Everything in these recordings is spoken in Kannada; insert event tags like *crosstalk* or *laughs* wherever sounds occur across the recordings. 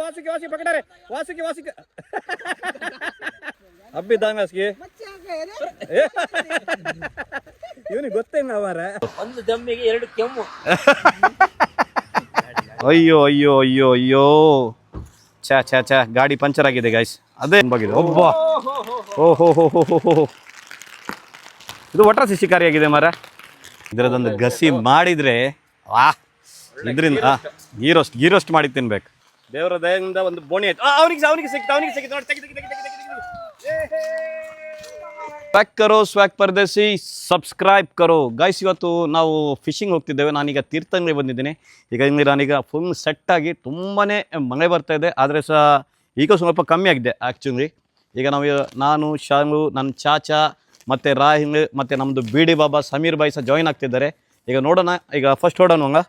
ವಾಸುಕಿ ವಾಸಿ ಪಕಡಾರೆ ವಾಸುಕಿ ವಾಸುಕಿ. ಹಬ್ಬಿದ್ದಂಗಸ್ಗಿ ಇವನಿಗೆ ಗೊತ್ತೇ ಅವರ. ಒಂದು ದಮ್ಮಿಗೆ ಎರಡು ಕೆಮ್ಮು. ಅಯ್ಯೋ ಅಯ್ಯೋ ಅಯ್ಯೋ ಅಯ್ಯೋ. ಛಾ ಛಾ ಛಾ. ಗಾಡಿ ಪಂಚರ್ ಆಗಿದೆ ಗಾಯ್ಸ್ ಅದೇ ಬಾಗಿದೆ ಒಬ್ಬ. ಓ ಹೋ ಹೋ ಹೋ ಹೋ ಇದು ಒಟ್ರಾಸಿ ಶಿಕಾರಿಯಾಗಿದೆ ಮರ ಇದರದೊಂದು ಗಸಿ ಮಾಡಿದ್ರೆ ವಾ. ಇದರಿಂದ ಗೀರೋಸ್ಟ್ ಗೀರೋಸ್ಟ್ ಮಾಡಿ ತಿನ್ಬೇಕು. ದೇವರ ದಯದಿಂದ ಒಂದು ಬೋಣಿ ಆಯ್ತು. ಅವನಿಗೆ ಅವನಿಗೆ ಸಿಕ್ತು ಅವನಿಗೆ ಸಿಕ್ತು ನೋಡಿ ತೆಗಿ ತೆಗಿ ತೆಗಿ ತೆಗಿ ತೆಗಿ ಸ್ವ್ಯಾಕ್ ಕರೋ ಸ್ವ್ಯಾಕ್ ಪರದೇಸಿ ಸಬ್ಸ್ಕ್ರೈಬ್ ಕರೋ. ಗೈಸ್ ಇವತ್ತು ನಾವು ಫಿಶಿಂಗ್ ಹೋಗ್ತಿದ್ದೇವೆ. ನಾನೀಗ ತೀರ್ಥಂಗಡಿ ಬಂದಿದ್ದೀನಿ. ಈಗ ಇಲ್ಲಿ ನಾನೀಗ ಫುಲ್ ಸೆಟ್ಟಾಗಿ ತುಂಬಾ ಮಳೆ ಬರ್ತಾ ಇದೆ. ಆದರೆ ಸಹ ಈಗ ಸ್ವಲ್ಪ ಕಮ್ಮಿ ಆಗಿದೆ ಆ್ಯಕ್ಚುಲಿ ಈಗ ನಾವು ನಾನು ಶಾಂಗು ನನ್ನ ಚಾಚಾ ಮತ್ತು ರಾಹಿಂಗ್ ಮತ್ತು ನಮ್ಮದು ಬಿ ಡಿ ಬಾಬಾ ಸಮೀರ್ ಬಾಯಿ ಸಹ ಜಾಯ್ನ್ ಆಗ್ತಿದ್ದಾರೆ. ಈಗ ನೋಡೋಣ. ಈಗ ಫಸ್ಟ್ ಹೊಡೋಣ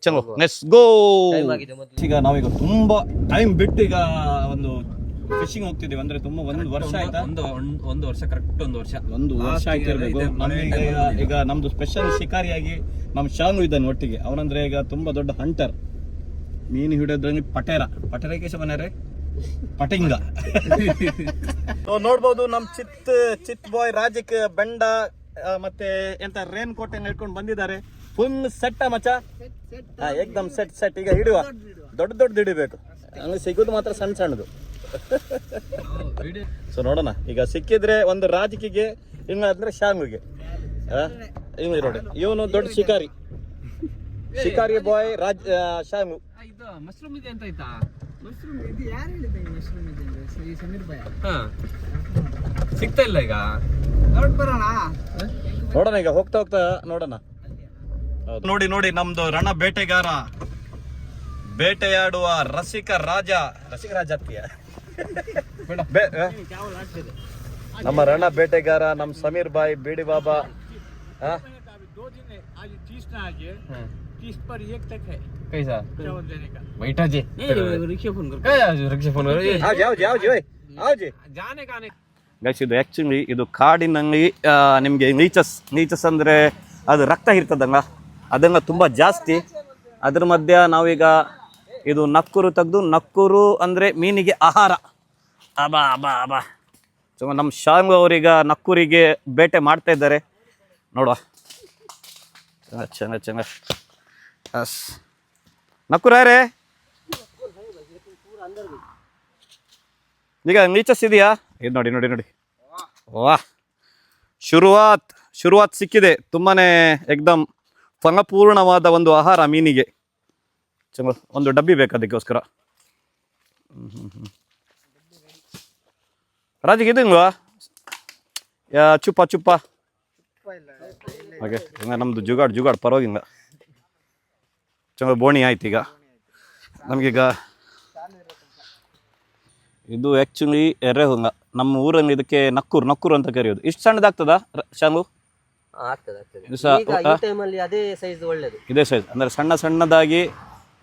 ಚಲೋ. ನೆಕ್ಸ್ಟ್ ಗೋ ಈಗ ನಾವೀಗ ತುಂಬಾ ಟೈಮ್ ಬಿಟ್ಟು ಈಗ ಒಂದು ಫಿಶಿಂಗ್ ಹೋಗ್ತಿದ್ದೀವಿ. ಅಂದ್ರೆ ತುಂಬಾ ಒಂದು ವರ್ಷ ಆಯ್ತಾ? ಒಂದು ಒಂದು- ವರ್ಷ ಕರೆಕ್ಟ್ ಒಂದು ವರ್ಷ. ಒಂದು ವರ್ಷ ಆಯ್ತಿರ್ಬೇಕು ನಮ್ಗೆ ಈಗ ಈಗ ನಮ್ದು ಸ್ಪೆಷಲ್ ಶಿಕಾರಿಯಾಗಿ ನಮ್ ಶಾನು ಇದ್ದಾನೆ ಒಟ್ಟಿಗೆ. ಅವನಂದ್ರೆ ಈಗ ತುಂಬಾ ದೊಡ್ಡ ಹಂಟರ್ ಮೀನು ಹಿಡಿಯೋದ್ರಲ್ಲಿ ಪಟೇರ. ಪಟೇರಕ್ಕೆ ಮನೆಯರೆ ಪಟಿಂಗ. ಸೊ *laughs* ನೋಡ್ಬೋದು ನಮ್ ಚಿತ್ ಚಿತ್ ಬಾಯ್ ರಾಜಕ್ ಬೆಂಡ ಮತ್ತೆ ಎಂತ ರೇನ್ ಕೋಟ್ ಇಟ್ಕೊಂಡು ಬಂದಿದ್ದಾರೆ. ಫುಲ್ ಸೆಟ್ ಮಚ್ಚ? ಹಾ ಏಕ್ದಮ್ ಸೆಟ್ ಸೆಟ್ ಈಗ ಹಿಡುವ ದೊಡ್ಡ ದೊಡ್ಡ ಹಿಡಿಬೇಕು. ಹಂಗೆ ಸಿಗೋದು ಮಾತ್ರ ಸಣ್ಣ ಸಣ್ಣದು ಸೊ *laughs* ನೋಡೋಣ. ಈಗ ಸಿಕ್ಕಿದ್ರೆ ಒಂದು ರಾಜಕಿಗೆ ಇಲ್ಲ ಅಂದ್ರೆ ಶಾಂಗುಗೆ ನೋಡಿ ಇವನು ದೊಡ್ಡ ಶಿಕಾರಿ. ಶಿಕಾರಿ ಬಾಯ್ ರಾಜ್ ಆ, ಶಾಂಗು ಇದು ಮಶ್ರೂಮ್ ಇದೆ ಅಂತ ಆಯ್ತಾ? ಮಶ್ರೂಮ್ ಇದು. ಯಾರು ಹೇಳಿದ ಈ ಮಶ್ರೂಮ್ ಇದೆ ಅಂದ್ರೆ? ಸಮೀರ್ ಭಯ ಹಾ. ಸಿಗ್ತಾ ಇಲ್ಲ ಈಗ. ನೋಡೋಣ ಈಗ ಹೋಗ್ತಾ ಹೋಗ್ತಾ ನೋಡೋಣ. ನೋಡಿ ನೋಡಿ ನಮ್ದು ರಣ ಬೇಟೆಗಾರ ಬೇಟೆಯಾಡುವ ರಸಿಕ ರಾಜ ರಸಿಕ ರಾಜ ಅತ್ತಿಯ ಬೇ- ಆ? ನಮ್ಮ ರಣ ಬೇಟೆಗಾರ ನಮ್ಮ ಸಮೀರ್ ಬಾಯ್ ಬಿಡಿ ಬಾಬಾ ಆ? आज तीस ना आज तीस पर एक तक है कैसा चावल देने का बैठा जी रिक्षा फोन कर काय आज रिक्षा फोन कर ಆವ್ಜಿ, ಆವ್ಜಿ, ಆವ್ಜಿ, ಓಯ್, ಆವ್ಜಿ. जाने का नहीं ಗೈಸ್ ಇದು ಆ್ಯಕ್ಚುಲಿ ಇದು ಕಾಡಿನಲ್ಲಿ ಆ, ನಿಮಗೆ ನೀಚಸ್ ನೀಚಸ್ ಅಂದರೆ ಅದು ರಕ್ತ ಇರ್ತದಂಗ ಅದಂಗ ತುಂಬ ಜಾಸ್ತಿ. ಅದ್ರ ಮಧ್ಯ ನಾವೀಗ ಇದು ನಕ್ಕೂರು ತೆಗೆದು, ನಕ್ಕೂರು ಅಂದರೆ ಮೀನಿಗೆ ಆಹಾರ. ಅಬಾ ಅಬಾ ಅಬಾ ಸೊ, ನಮ್ಮ ಶಾಂಗ್ ಅವರೀಗ ನಕ್ಕೂರಿಗೆ ಬೇಟೆ ಮಾಡ್ತಾ ಇದ್ದಾರೆ. ನೋಡುವ. ಚೆನ್ನ ಚೆನ್ನ ಅಸ್ ನಕ್ಕೂರ ಈಗ ನೀಚಸ್ ಇದೆಯಾ? ಇದು ನೋಡಿ ನೋಡಿ ನೋಡಿ. ವಾ ಶುರುವಾತ್ ಶುರುವಾತ್ ಸಿಕ್ಕಿದೆ. ತುಂಬಾ ಎಕ್ದಮ್ ಫಲಪೂರ್ಣವಾದ ಒಂದು ಆಹಾರ ಮೀನಿಗೆ. ಚಲೋ ಒಂದು ಡಬ್ಬಿ ಬೇಕು ಅದಕ್ಕೋಸ್ಕರ. ರಾಜಿಗೆ ಇದಿಲ್ವಾ ಯಾ, ಚುಪ್ಪ ಚುಪ್ಪ. ಹಾಗೆ ನಮ್ಮದು ಜುಗಾಡ್ ಜುಗಾಡ್, ಪರವಾಗಿಲ್ಲ. ಚಲೋ ಬೋಣಿ ಆಯ್ತು ಈಗ. ನಮಗೀಗ ಇದು ಆ್ಯಕ್ಚುಲಿ ಎರೆಹುಂಗ. ನಮ್ಮ ಊರಲ್ಲಿ ಇದಕ್ಕೆ ನಕ್ಕೂರು ನಕ್ಕೂರು ಅಂತ ಕರೆಯೋದು. ಇಷ್ಟು ಸಣ್ಣದಾಗ್ತದ ಶಾಂಗು? ಆಗ್ತದೆ ಆಗ್ತದೆ. ಇದು ಸಹ- ಈಗ ಈ ಟೈಮಲ್ಲಿ ಅದೇ ಸೈಜ್ ಒಳ್ಳೇದು. ಇದೇ ಸೈಜ್ ಅಂದರೆ ಸಣ್ಣ ಸಣ್ಣದಾಗಿ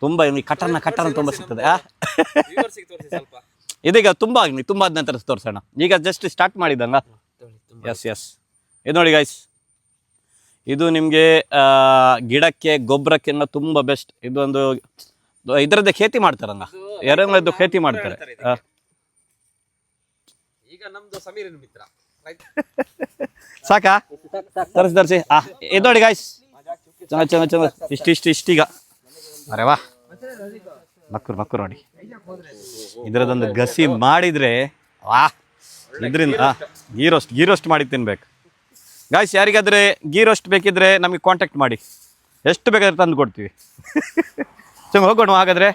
ತುಂಬಾ ಇಲ್ಲಿ ಕಟರ್ನ ತುಂಬಾ ತುಂಬ ಸಿಗ್ತದೆ ಆ? *laughs* ಇದೀಗ ತುಂಬಾ ಆಗಲಿ ತುಂಬಾ ಆದ ನಂತರ ತೋರಿಸೋಣ. ಈಗ ಜಸ್ಟ್ ಸ್ಟಾರ್ಟ್ ಮಾಡಿದಂಗ ಎಸ್ ಎಸ್ ಇದು ನೋಡಿ ಗೈಸ್ ಇದು ನಿಮಗೆ ಗಿಡಕ್ಕೆ ಗೊಬ್ಬರಕ್ಕೆ ತುಂಬಾ ಬೆಸ್ಟ್ ಇದೊಂದು ಇದರದ್ದೇ ಖೇತಿ ಮಾಡ್ತಾರಂಗ ಎರಡು ಖೇತಿ ಮಾಡ್ತಾರೆ ಆ. ಈಗ ನಮ್ದು ಸಮೀರಿನ ಮಿತ್ರ. *laughs* ಸಾಕಾ? ತರಿಸಿ ತರಿಸಿ. ಆ ಇದು ನೋಡಿ ಗಾಯ್ಸ್ ಚೆನ್ನಾಗಿ ಚೆನ್ನಾಗಿ ಚೆನ್ನಾಗಿ ಇಷ್ಟು ಇಷ್ಟು ಇಷ್ಟೀಗ ಅರೆ ವಾ. ಮಕ್ಕರು ಮಕ್ಕರು ನೋಡಿ. ಇದರದೊಂದು ಗಸಿ ಮಾಡಿದ್ರೆ, ವಾ. ಇದರಿಂದ ಗೀ ರೋಸ್ಟ್ ಗೀ ರೋಸ್ಟ್ ಮಾಡಿ ತಿನ್ಬೇಕು. ಗಾಯ್ಸ್ ಯಾರಿಗಾದ್ರೆ ಗೀ ರೋಸ್ಟ್ ಬೇಕಿದ್ರೆ ನಮಗೆ ಕಾಂಟ್ಯಾಕ್ಟ್ ಮಾಡಿ. ಎಷ್ಟು ಬೇಕಾದ್ರೆ ತಂದು ಕೊಡ್ತೀವಿ. *laughs* ಚಂಗ ಹೋಗೋಣ ಹಾಗಾದ್ರೆ.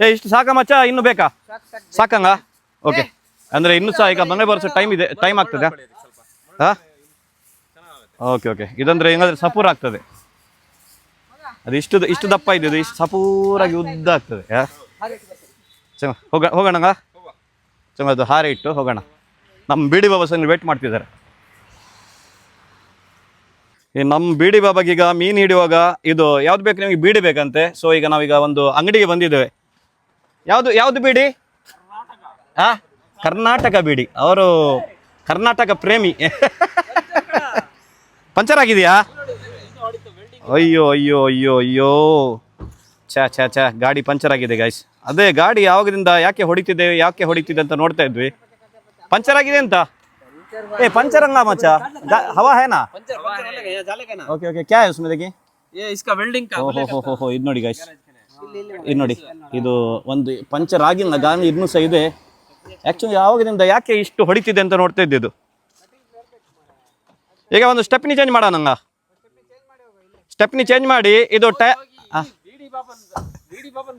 ಏ, ಇಷ್ಟು ಸಾಕಮ್ಮ ಮಚ್ಚ? ಇನ್ನು ಬೇಕಾ? ಸಾಕಂಗ? ಓಕೆ ಅಂದ್ರೆ ಇನ್ನು ಸಹ ಈಗ ಮನೆ ಬರೋ ಟೈಮ್ ಇದೆ ಟೈಮ್ ಆಗ್ತದೆ? ಹಾಂ? ಓಕೆ ಓಕೆ ಇದಂದ್ರೆ ಹೆಂಗಾದ್ರೆ ಸಪೂರ ಆಗ್ತದೆ. ಅದು ಇಷ್ಟು ಇಷ್ಟು ದಪ್ಪ ಇದೆ ಇಷ್ಟು ಸಪೂರಾಗಿ ಉದ್ದ ಆಗ್ತದೆ ಹೋಗ ಹೋಗೋಣ ಚಂಗ, ಅದು ಹಾರೆ ಇಟ್ಟು ಹೋಗೋಣ. ನಮ್ಮ ಬಿಡಿ ಬಾಬಾ ವೇಟ್ ಮಾಡ್ತಿದ್ದಾರೆ. ನಮ್ಮ ಬೀಡಿ ಬಾಬಾಗೆ ಈಗ ಮೀನು ಹಿಡಿಯುವಾಗ ಇದು ಯಾವ್ದು ಬೇಕು ನಿಮಗೆ ಬೀಡಿ ಬೇಕಂತೆ. ಸೊ ಈಗ ನಾವೀಗ ಒಂದು ಅಂಗಡಿಗೆ ಬಂದಿದ್ದೇವೆ. ಯಾವುದು ಯಾವುದು ಬೀಡಿ? ಆ ಕರ್ನಾಟಕ ಬಿಡಿ. ಅವರು ಕರ್ನಾಟಕ ಪ್ರೇಮಿ. ಪಂಚರ್ ಆಗಿದೆಯಾ? ಅಯ್ಯೋ ಅಯ್ಯೋ ಅಯ್ಯೋ ಅಯ್ಯೋ. ಛಾ ಛಾ ಛಾ ಗಾಡಿ ಪಂಚರ್ ಆಗಿದೆ ಗಾಯ್ಸ್ ಅದೇ ಗಾಡಿ ಯಾವಾಗದಿಂದ ಯಾಕೆ ಹೊಡಿತಿದೆ ಯಾಕೆ ಹೊಡಿತಿದೆ ಅಂತ ನೋಡ್ತಾ ಇದ್ವಿ. ಪಂಚರ್ ಆಗಿದೆ ಅಂತ? ಏ ಪಂಚರ್ ಅಂಗ ಮಚ್ಚ? ಹವಾ ಹೇನಾ? ಓಕೆ ಓಕೆ ಕ್ಯಾ ಉಸ್ಮೆ ಇದು ನೋಡಿ ಗಾಯ್ಸ್ ಇದು ನೋಡಿ. ಇದು ಒಂದು ಪಂಚರ್ ಆಗಿಲ್ಲ ಗಾಡಿ ಇನ್ನೂ ಸಹ ಇದೆ. ಆ್ಯಕ್ಚುಲಿ ಯಾವಾಗದಿಂದ ಯಾಕೆ ಇಷ್ಟು ಹೊಡಿತಿದೆ ಅಂತ ನೋಡ್ತಾ ಇದ್ದಿದ್ದು ಈಗ ಒಂದು ಸ್ಟೆಪ್ನಿ ಚೇಂಜ್ ಮಾಡೋಣ ನಂಗ ಸ್ಟೆಪ್ನಿ ಚೇಂಜ್ ಮಾಡಿ ಇದು ಈ ಬಿಡಿ ಬಾಬನ್ ಬಿಡಿ ಬಾಬನ್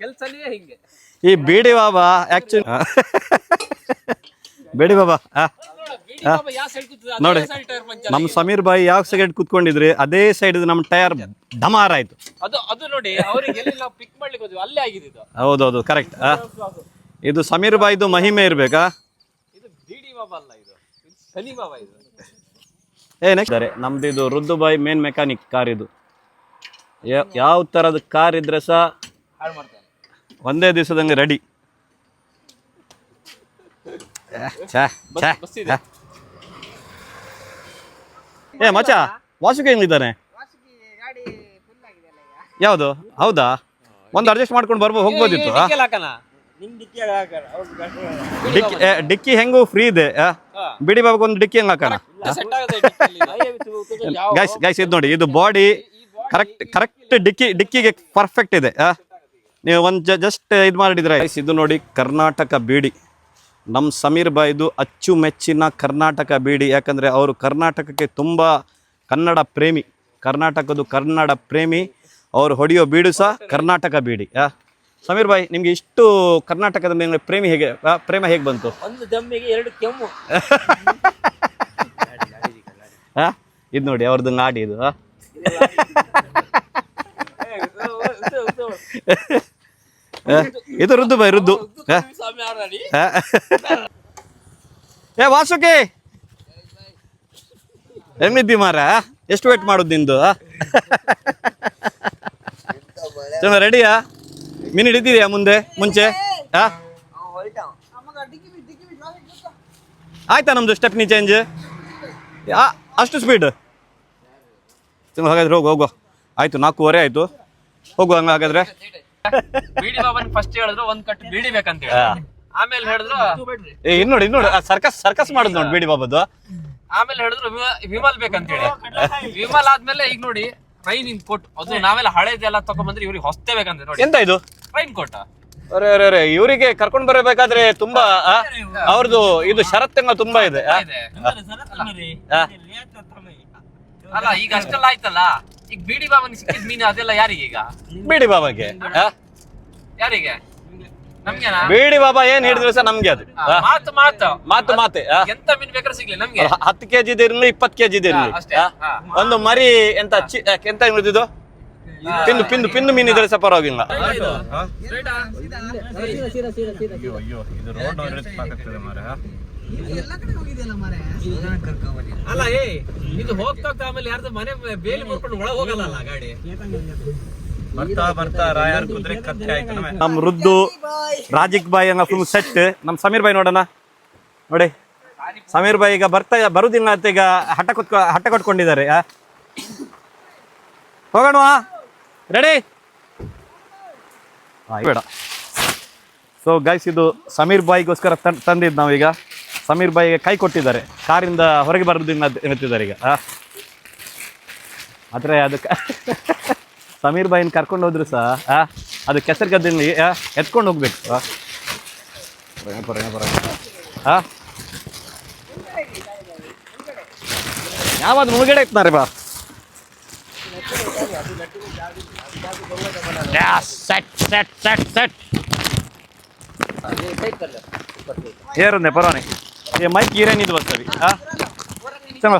ಕೆಲ್ಸನೇ ಹಿಂಗೆ ಈ ಬೇಡಿ ಬಾಬಾ ಆ್ಯಕ್ಚುಲಿ ಬೇಡಿ ಬಾಬಾ ಆ, ಬಿಡಿ ಬಾಬಾ ಯಾವ ಸೈಡ್ ನೋಡಿ ನಮ್ಮ ಸಮೀರ್ ಬಾಯಿ ಯಾವ ಸೈಡ್ ಕುತ್ಕೊಂಡಿದ್ರಿ ಅದೇ ಸೈಡ್ ನಮ್ಮ ಟೈರ್ ಧಮಾರ ಆಯ್ತು. ಅದು ಅದು ನೋಡಿ ಅವ್ರಿಗೆ ಎಲ್ಲಿ ಪಿಕ್ ಮಾಡ್ಲಿಕ್ಕೆ ಹೋದ್ವಿ ಅಲ್ಲೇ ಆಗಿದೆ ಇದು. ಹೌದೌದು ಕರೆಕ್ಟ್ ಇದು ಸಮೀರ್ ಬಾಯ್ದು ಮಹಿಮೆ ಇರ್ಬೇಕಾ? ಇದು ಬಿಡಿ ಬಾಬಾ ಅಲ್ಲ ಇದು. ರುದ್ದು ನಮ್ದು ರುದ್ದುಬಾಯಿ ಮೇನ್ ಮೆಕ್ಯಾನಿಕ್ ಕಾರ್ ಇದು. ಯಾವ ತರದ ಕಾರ್ ಇದ್ರೆ ಸಹ ಒಂದೇ ದಿವಸದಂಗೆ ರೆಡಿ. ಏ ಮಚ ವಾಸುಕಿ ಹೆಂಗಿದ್ದಾನೆ? ಯಾವುದು? ಹೌದಾ? ಒಂದು ಅಡ್ಜಸ್ಟ್ ಮಾಡ್ಕೊಂಡು ಬರ್ಬೋದು ಹೋಗ್ಬೋದಿತ್ತು ಡಿಕ್ಕಿ ಏ, ಡಿಕ್ಕಿ ಹೆಂಗೂ ಫ್ರೀ ಇದೆ ಆ? ಬಿಡಿ ಬಾಬು ಒಂದು ಡಿಕ್ಕಿ ಹೆಂಗೆ ಹಾಕೋಣ ಸೆಟ್ ಆಗುತ್ತೆ ಡಿಕ್ಕಿಯಲ್ಲಿ. ಗೈಸ್ ಗೈಸ್ ಇದು ನೋಡಿ ಇದು ಬಾಡಿ ಕರೆಕ್ಟ್ ಕರೆಕ್ಟ್ ಡಿಕ್ಕಿ ಡಿಕ್ಕಿಗೆ ಪರ್ಫೆಕ್ಟ್ ಇದೆ ಆ? ನೀವು ಒಂದು ಜಸ್ಟ್ ಇದು ಮಾಡಿದ್ರೆ ಗೈಸ್ ಇದು ನೋಡಿ ಕರ್ನಾಟಕ ಬೀಡಿ ನಮ್ಮ ಸಮೀರ್ ಬಾಯ್ದು ಅಚ್ಚುಮೆಚ್ಚಿನ ಕರ್ನಾಟಕ ಬೀಡಿ ಯಾಕಂದರೆ ಅವರು ಕರ್ನಾಟಕಕ್ಕೆ ತುಂಬ ಕನ್ನಡ ಪ್ರೇಮಿ ಕರ್ನಾಟಕದ ಕನ್ನಡ ಪ್ರೇಮಿ ಅವರು ಹೊಡೆಯೋ ಬೀಡು ಸಹ ಕರ್ನಾಟಕ ಬೀಡಿ ಆ? ಸಮೀರ್ ಬಾಯ್ ನಿಮ್ಗೆ ಇಷ್ಟು ಕರ್ನಾಟಕದ ಮೇಲೆ ಪ್ರೇಮಿ ಹೇಗೆ ಆ, ಪ್ರೇಮ ಹೇಗೆ ಬಂತು ಒಂದು ದಮ್ಮಿಗೆ ಎರಡು ಕೆಮ್ಮು *laughs* ಹಾ ಇದು ನೋಡಿ ಅವ್ರದ್ದು ನಾಡಿ ಇದು ಆ? *laughs* ಆ? ಇದು ರುದ್ದು ಬಾಯ್ ರುದ್ದು ಆ? ಸ್ವಾಮಿ ಆರಾಡಿ ಆ? *laughs* ಏ ವಾಸುಕಿ ಹೆಂಗಿದ್ದಿ ಮಾರ ಎಷ್ಟು ವೇಟ್ ಮಾಡೋದು ನಿಂದು ರೆಡಿಯಾ ಮೀನು ಹಿಡಿದಿದೆಯಾ ಮುಂದೆ ಮುಂಚೆ? ಆ? ಆಯ್ತಾ ನಮ್ದು ಸ್ಟೆಪ್ನಿ ಚೇಂಜ್ ಅಷ್ಟು ಸ್ಪೀಡ್ ಹಾಗಾದ್ರೆ ಹೋಗು ಹೋಗು. ಆಯ್ತು ನಾಲ್ಕೂವರೆ ಆಯ್ತು. ಹೋಗು ಹಂಗ ಹಾಗಾದ್ರೆ. ಬಿಡಿ ಬಾಬನ್ ಫಸ್ಟ್ ಹೇಳಿದ್ರು ಒಂದ್ ಕಟ್ ಬಿಡಿ ಬೇಕಂತ ಆಮೇಲೆ ಹೇಳಿದ್ರು ಏ ಇನ್ನು ನೋಡಿ ಸರ್ಕಸ್ ಸರ್ಕಸ್ ಮಾಡುದು ನೋಡಿ ಬಿಡಿ ಬಾಬದ್ದು ಆಮೇಲೆ ಹೇಳಿದ್ರು ವಿಮ- ವಿಮಲ್ ಬೇಕಂತ ಹೇಳಿ. ವಿಮಲ್ ಆದ್ಮೇಲೆ ಈಗ ನೋಡಿ ಟ್ರೈನ್ ಇನ್ ಕೊಟ್ಟು ಅದು ನಾವೆಲ್ಲ ಹಳೇದೆಲ್ಲ ತಗೊಂಡ್ಬಂದ್ರೆ ಇವ್ರಿಗೆ ಹೊಸ್ತೇ ಬೇಕಂತ ನೋಡಿ. ಎಂತ ಇದು? ಟ್ರೈನ್ ಕೊಟ್ಟ ಅರೆ ಅರೆ ಅರೆ ಇವರಿಗೆ ಕರ್ಕೊಂಡು ಬರಬೇಕಾದ್ರೆ ತುಂಬಾ ಆ, ಅವ್ರದ್ದು ಇದು ಷರತ್ತಂಗ ತುಂಬಾ ಇದೆ ಆ? ಇದೆ. ಆ? ಅಲ್ಲ ಈಗ ಅಷ್ಟೆಲ್ಲ ಆಯ್ತಲ್ಲ ಈಗ ಬಿಡಿ ಬಾಬಾಗೆ ಸಿಕ್ಕಿದ ಮೀನು ಅದೆಲ್ಲ ಯಾರಿಗೆ ಈಗ ಬೀಡಿ ಬಾಬಾಗೆ ಆ? ಯಾರಿಗೆ ನಮ್ಗೆನಾ ಬಿಡಿ ಬಾಬಾ ಏನ್ ಹಿಡಿದ್ರು ಸರ್ ನಮ್ಗೆ ಅದು ಆ, ಆ? ಮಾತು ಮಾತು ಮಾತು ಮಾತೆ ಆ? ಎಂತ ಮೀನ್ ಬೇಕಾದ್ರೆ ಸಿಗ್ಲಿ ನಮ್ಗೆ ಹ- ಹತ್ತು ಕೆಜಿ ಇರ್ಲಿ ಇಪ್ಪತ್ತು ಕೆಜಿ ಇರ್ಲಿ ಹಾ, ಅಷ್ಟೇ. ಆ? ಒಂದು ಮರಿ ಎಂತ ಚಿ ಆ, ಎಂತ ಹಿಡಿದಿದ್ದು ಪಿಂದು ಪಿಂದು ಪಿಂದು ಮೀನ್ ಇದ್ರೆ ಸಹ ಪರವಾಗಿಲ್ಲ ಅಲ್ಲ ಏ ಇದು ಹೋಗ್ತಾ ಹೋಗ್ತಾ ಆಮೇಲೆ ಯಾರ್ದು ಮನೆ ಬೇಲಿ ಮುರ್ಕೊಂಡು ಒಳಗೆ ಹೋಗಲ್ಲ ಗಾಡಿ? ಬರ್ತಾ ಬರ್ತಾ ರಾಯರ್ ಕುದುರೆ ಕತ್ತೆ ಆಯ್ತು ನಮ್ ರುದ್ದು ರಾಜಿಕ್ ಬಾಯಿ ಹಂಗ ಫುಲ್ ಸೆಟ್ ನಮ್ ಸಮೀರ್ ಬಾಯಿ ನೋಡೋಣ. ನೋಡಿ. ಸಮೀರ್ ಬಾಯಿ ಈಗ ಬರ್ತಾ ಬರುದಿಲ್ಲ ಅಂತ ಈಗ ಹಠ ಕುತ್ಕೊ ಹಠ ಕೊಟ್ಕೊಂಡಿದ್ದಾರೆ? ಹೋಗೋಣವಾ? ರೆಡಿ ಬೇಡ. ಸೊ ಗೈಸ್ ಇದು ಸಮೀರ್ ಬಾಯಿಗೋಸ್ಕರ ತಂದ್ ತಂದಿದ್ದು ನಾವೀಗ. ಸಮೀರ್ ಬಾಯಿಗೆ ಕೈ ಕೊಟ್ಟಿದ್ದಾರೆ. ಕಾರಿಂದ ಹೊರಗೆ ಬರೋದಿಲ್ಲ ಎತ್ತಿದ್ದಾರೆ ಈಗ? ಆದರೆ ಅದಕ್ಕೆ *laughs* ಸಮೀರ್ ಬಾಯಿನ ಕರ್ಕೊಂಡು ಹೋದ್ರು ಸಹ ಅದು ಕೆಸರು ಗದ್ದಲ್ಲಿ ಎತ್ಕೊಂಡು ಹೋಗ್ಬೇಕು? ಯಾವ್ದು ಮುಳುಗಡೆ ಇತ್ತಾರೆ ಬಾ. Set set set set. ಏರು ಪರವಾನಿ. ಏ, ಮೈಕ್ ಏರೇನಿದು ಬರ್ತವೆ ಹಾಂ ಚಲೋ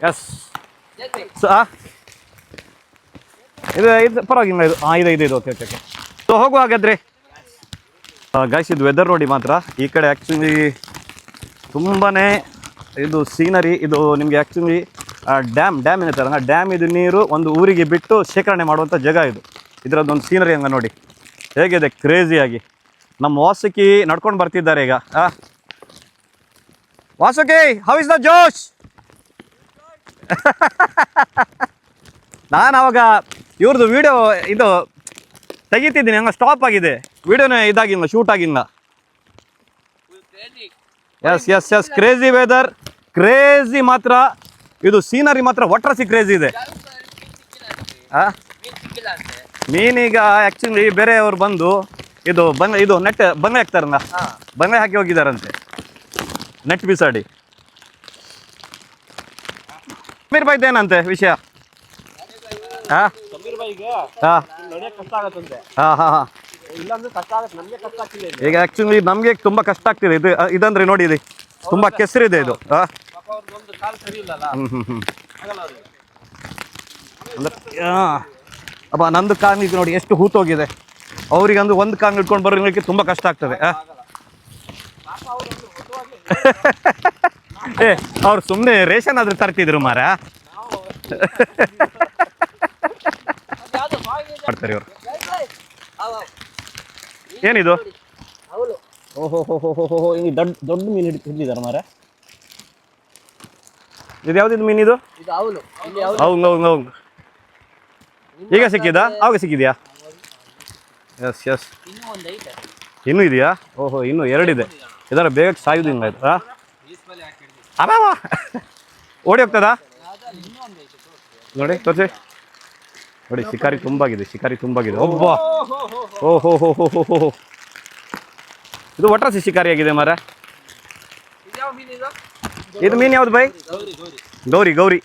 ಎಸ್ ಹಾಂ ಇದು ಇದು, ಪರವಾಗಿಲ್ಲ, ಇದು. ಹಾಂ ಇದು ಇದು ಇದು. ಓಕೆ ಓಕೆ ಸೊ ಹೋಗುವ ಹಾಗಾದ್ರೆ. ಗೈಸ್ ಇದು ವೆದರ್ ನೋಡಿ ಮಾತ್ರ. ಈ ಕಡೆ ಆ್ಯಕ್ಚುಲಿ ತುಂಬಾ ಇದು ಸೀನರಿ ಇದು ನಿಮಗೆ ಆ್ಯಕ್ಚುಲಿ ಡ್ಯಾಮ್ ಡ್ಯಾಮ್ ಏನಂತಾರೆ ಡ್ಯಾಮ್ ಇದು ನೀರು ಒಂದು ಊರಿಗೆ ಬಿಟ್ಟು ಶೇಖರಣೆ ಮಾಡುವಂಥ ಜಾಗ ಇದು. ಇದರದ್ದೊಂದು ಸೀನರಿ ಹಂಗೆ ನೋಡಿ. ಹೇಗಿದೆ? ಕ್ರೇಜಿಯಾಗಿ ನಮ್ಮ ವಾಸುಕಿ ನಡ್ಕೊಂಡು ಬರ್ತಿದ್ದಾರೆ ಈಗ. ಆ. Vasuki how is the josh? *laughs* ನಾನು ಅವಾಗ ಇವ್ರದ್ದು ವಿಡಿಯೋ ಇದು ತೆಗಿತಿದ್ದೀನಿ, ಹಂಗೆ ಸ್ಟಾಪ್ ಆಗಿದೆ. ವಿಡಿಯೋನೇ ಇದಾಗಿಲ್ಲ ಶೂಟ್ ಆಗಿಲ್ಲ. Yes yes yes crazy weather crazy ಮಾತ್ರ. ಇದು ಸೀನರಿ ಮಾತ್ರ ಒಟ್ರಸಿ ಕ್ರೇಜ್ ಇದೆ? ಮೀನೀಗ ಆ್ಯಕ್ಚುಲಿ ಬೇರೆಯವರು ಬಂದು ಇದು ಬಂಗ ಇದು ನೆಟ್ ಬಂಗ್ಲೆ ಹಾಕ್ತಾರಲ್ಲ ಬಂಗ್ಲೆ ಹಾಕಿ ಹೋಗಿದಾರಂತೆ. ನೆಟ್ ಬಿಸಾಡಿ. ಸಮೀರ್ ಬಾಯ್ದು ಏನಂತೆ ವಿಷಯ? ಹಾ ಹಾಂ ಹಾಂ. ಹಾ ಹಾ ಹಾ ಹಾ ಈಗ ಆ್ಯಕ್ಚುಲಿ ನಮಗೆ ತುಂಬ ಕಷ್ಟ ಆಗ್ತಿದೆ. ಇದು ಇದಂದ್ರೆ ನೋಡಿ ಇದು. ತುಂಬ ಕೆಸರಿದೆ ಇದು. ಆ? ಕಾಲ್ ಸರಿ ಇಲ್ಲಲ್ಲ. ಆಗಲ್ಲ ಅವ್ರಿಗೆ. ಅಂದ್ರೆ ಅಪ್ಪ ನಂದು ಕಾಂಗ್ ನೋಡಿ ಎಷ್ಟು ಹೂತೋಗಿದೆ. ಅವರಿಗೆ ಅಂದ್ರೆ ಒಂದು ಕಾಂಗ್ ಇಟ್ಕೊಂಡು ಬರೋದಕ್ಕೆ ತುಂಬ ಕಷ್ಟ ಆಗ್ತದೆ ಏ ಅವ್ರು ಸುಮ್ಮನೆ ರೇಷನ್ ಆದ್ರೆ ತರ್ತಿದ್ರು ಮಾರ. ಮಾಡ್ತಾರೆ ಇವರು. ಏನಿದು? ಓಹೋ ಹೋ ಹೋ ಹೋ ಹೋ ದೊಡ್ಡ ದೊಡ್ಡ ಮೀನು ಹಿಡಿ ಹೋ ಮಾರ. ಇದು ಯಾವ್ದಿದು ಮೀನು ಇದು? ಹೌದು ಹೌದು ಹೌದು ಈಗ ಸಿಕ್ಕಿದಾ? ಅವಾಗ ಸಿಕ್ಕಿದ್ಯಾ? ಎಸ್ ಎಸ್ ಇನ್ನೂ ಇದೆಯಾ? ಓಹೋ ಇನ್ನೂ ಎರಡಿದೆ ಇದರ ಬೇಗ ಸಾಯುದು ಹಿಂಗಾಯ್ತು ಆ? ಅಬ್ಬಾ ಓಡಿ ಹೋಗ್ತದಾ? ನೋಡಿ ತೋರಿಸಿ. ನೋಡಿ ಶಿಕಾರಿ ತುಂಬಾಗಿದೆ ಶಿಕಾರಿ ತುಂಬಾಗಿದೆ. ಒಬ್ಬ. ಓಹೋ ಹೋ ಹೋ ಹೋ ಇದು ಒಟ್ರಾಸಿ ಶಿಕಾರಿ ಆಗಿದೆ ಮಾರ ಇದು ಮೀನ್ ಯಾವ್ದು ಬೈ ಗೌರಿ ಗೌರಿ.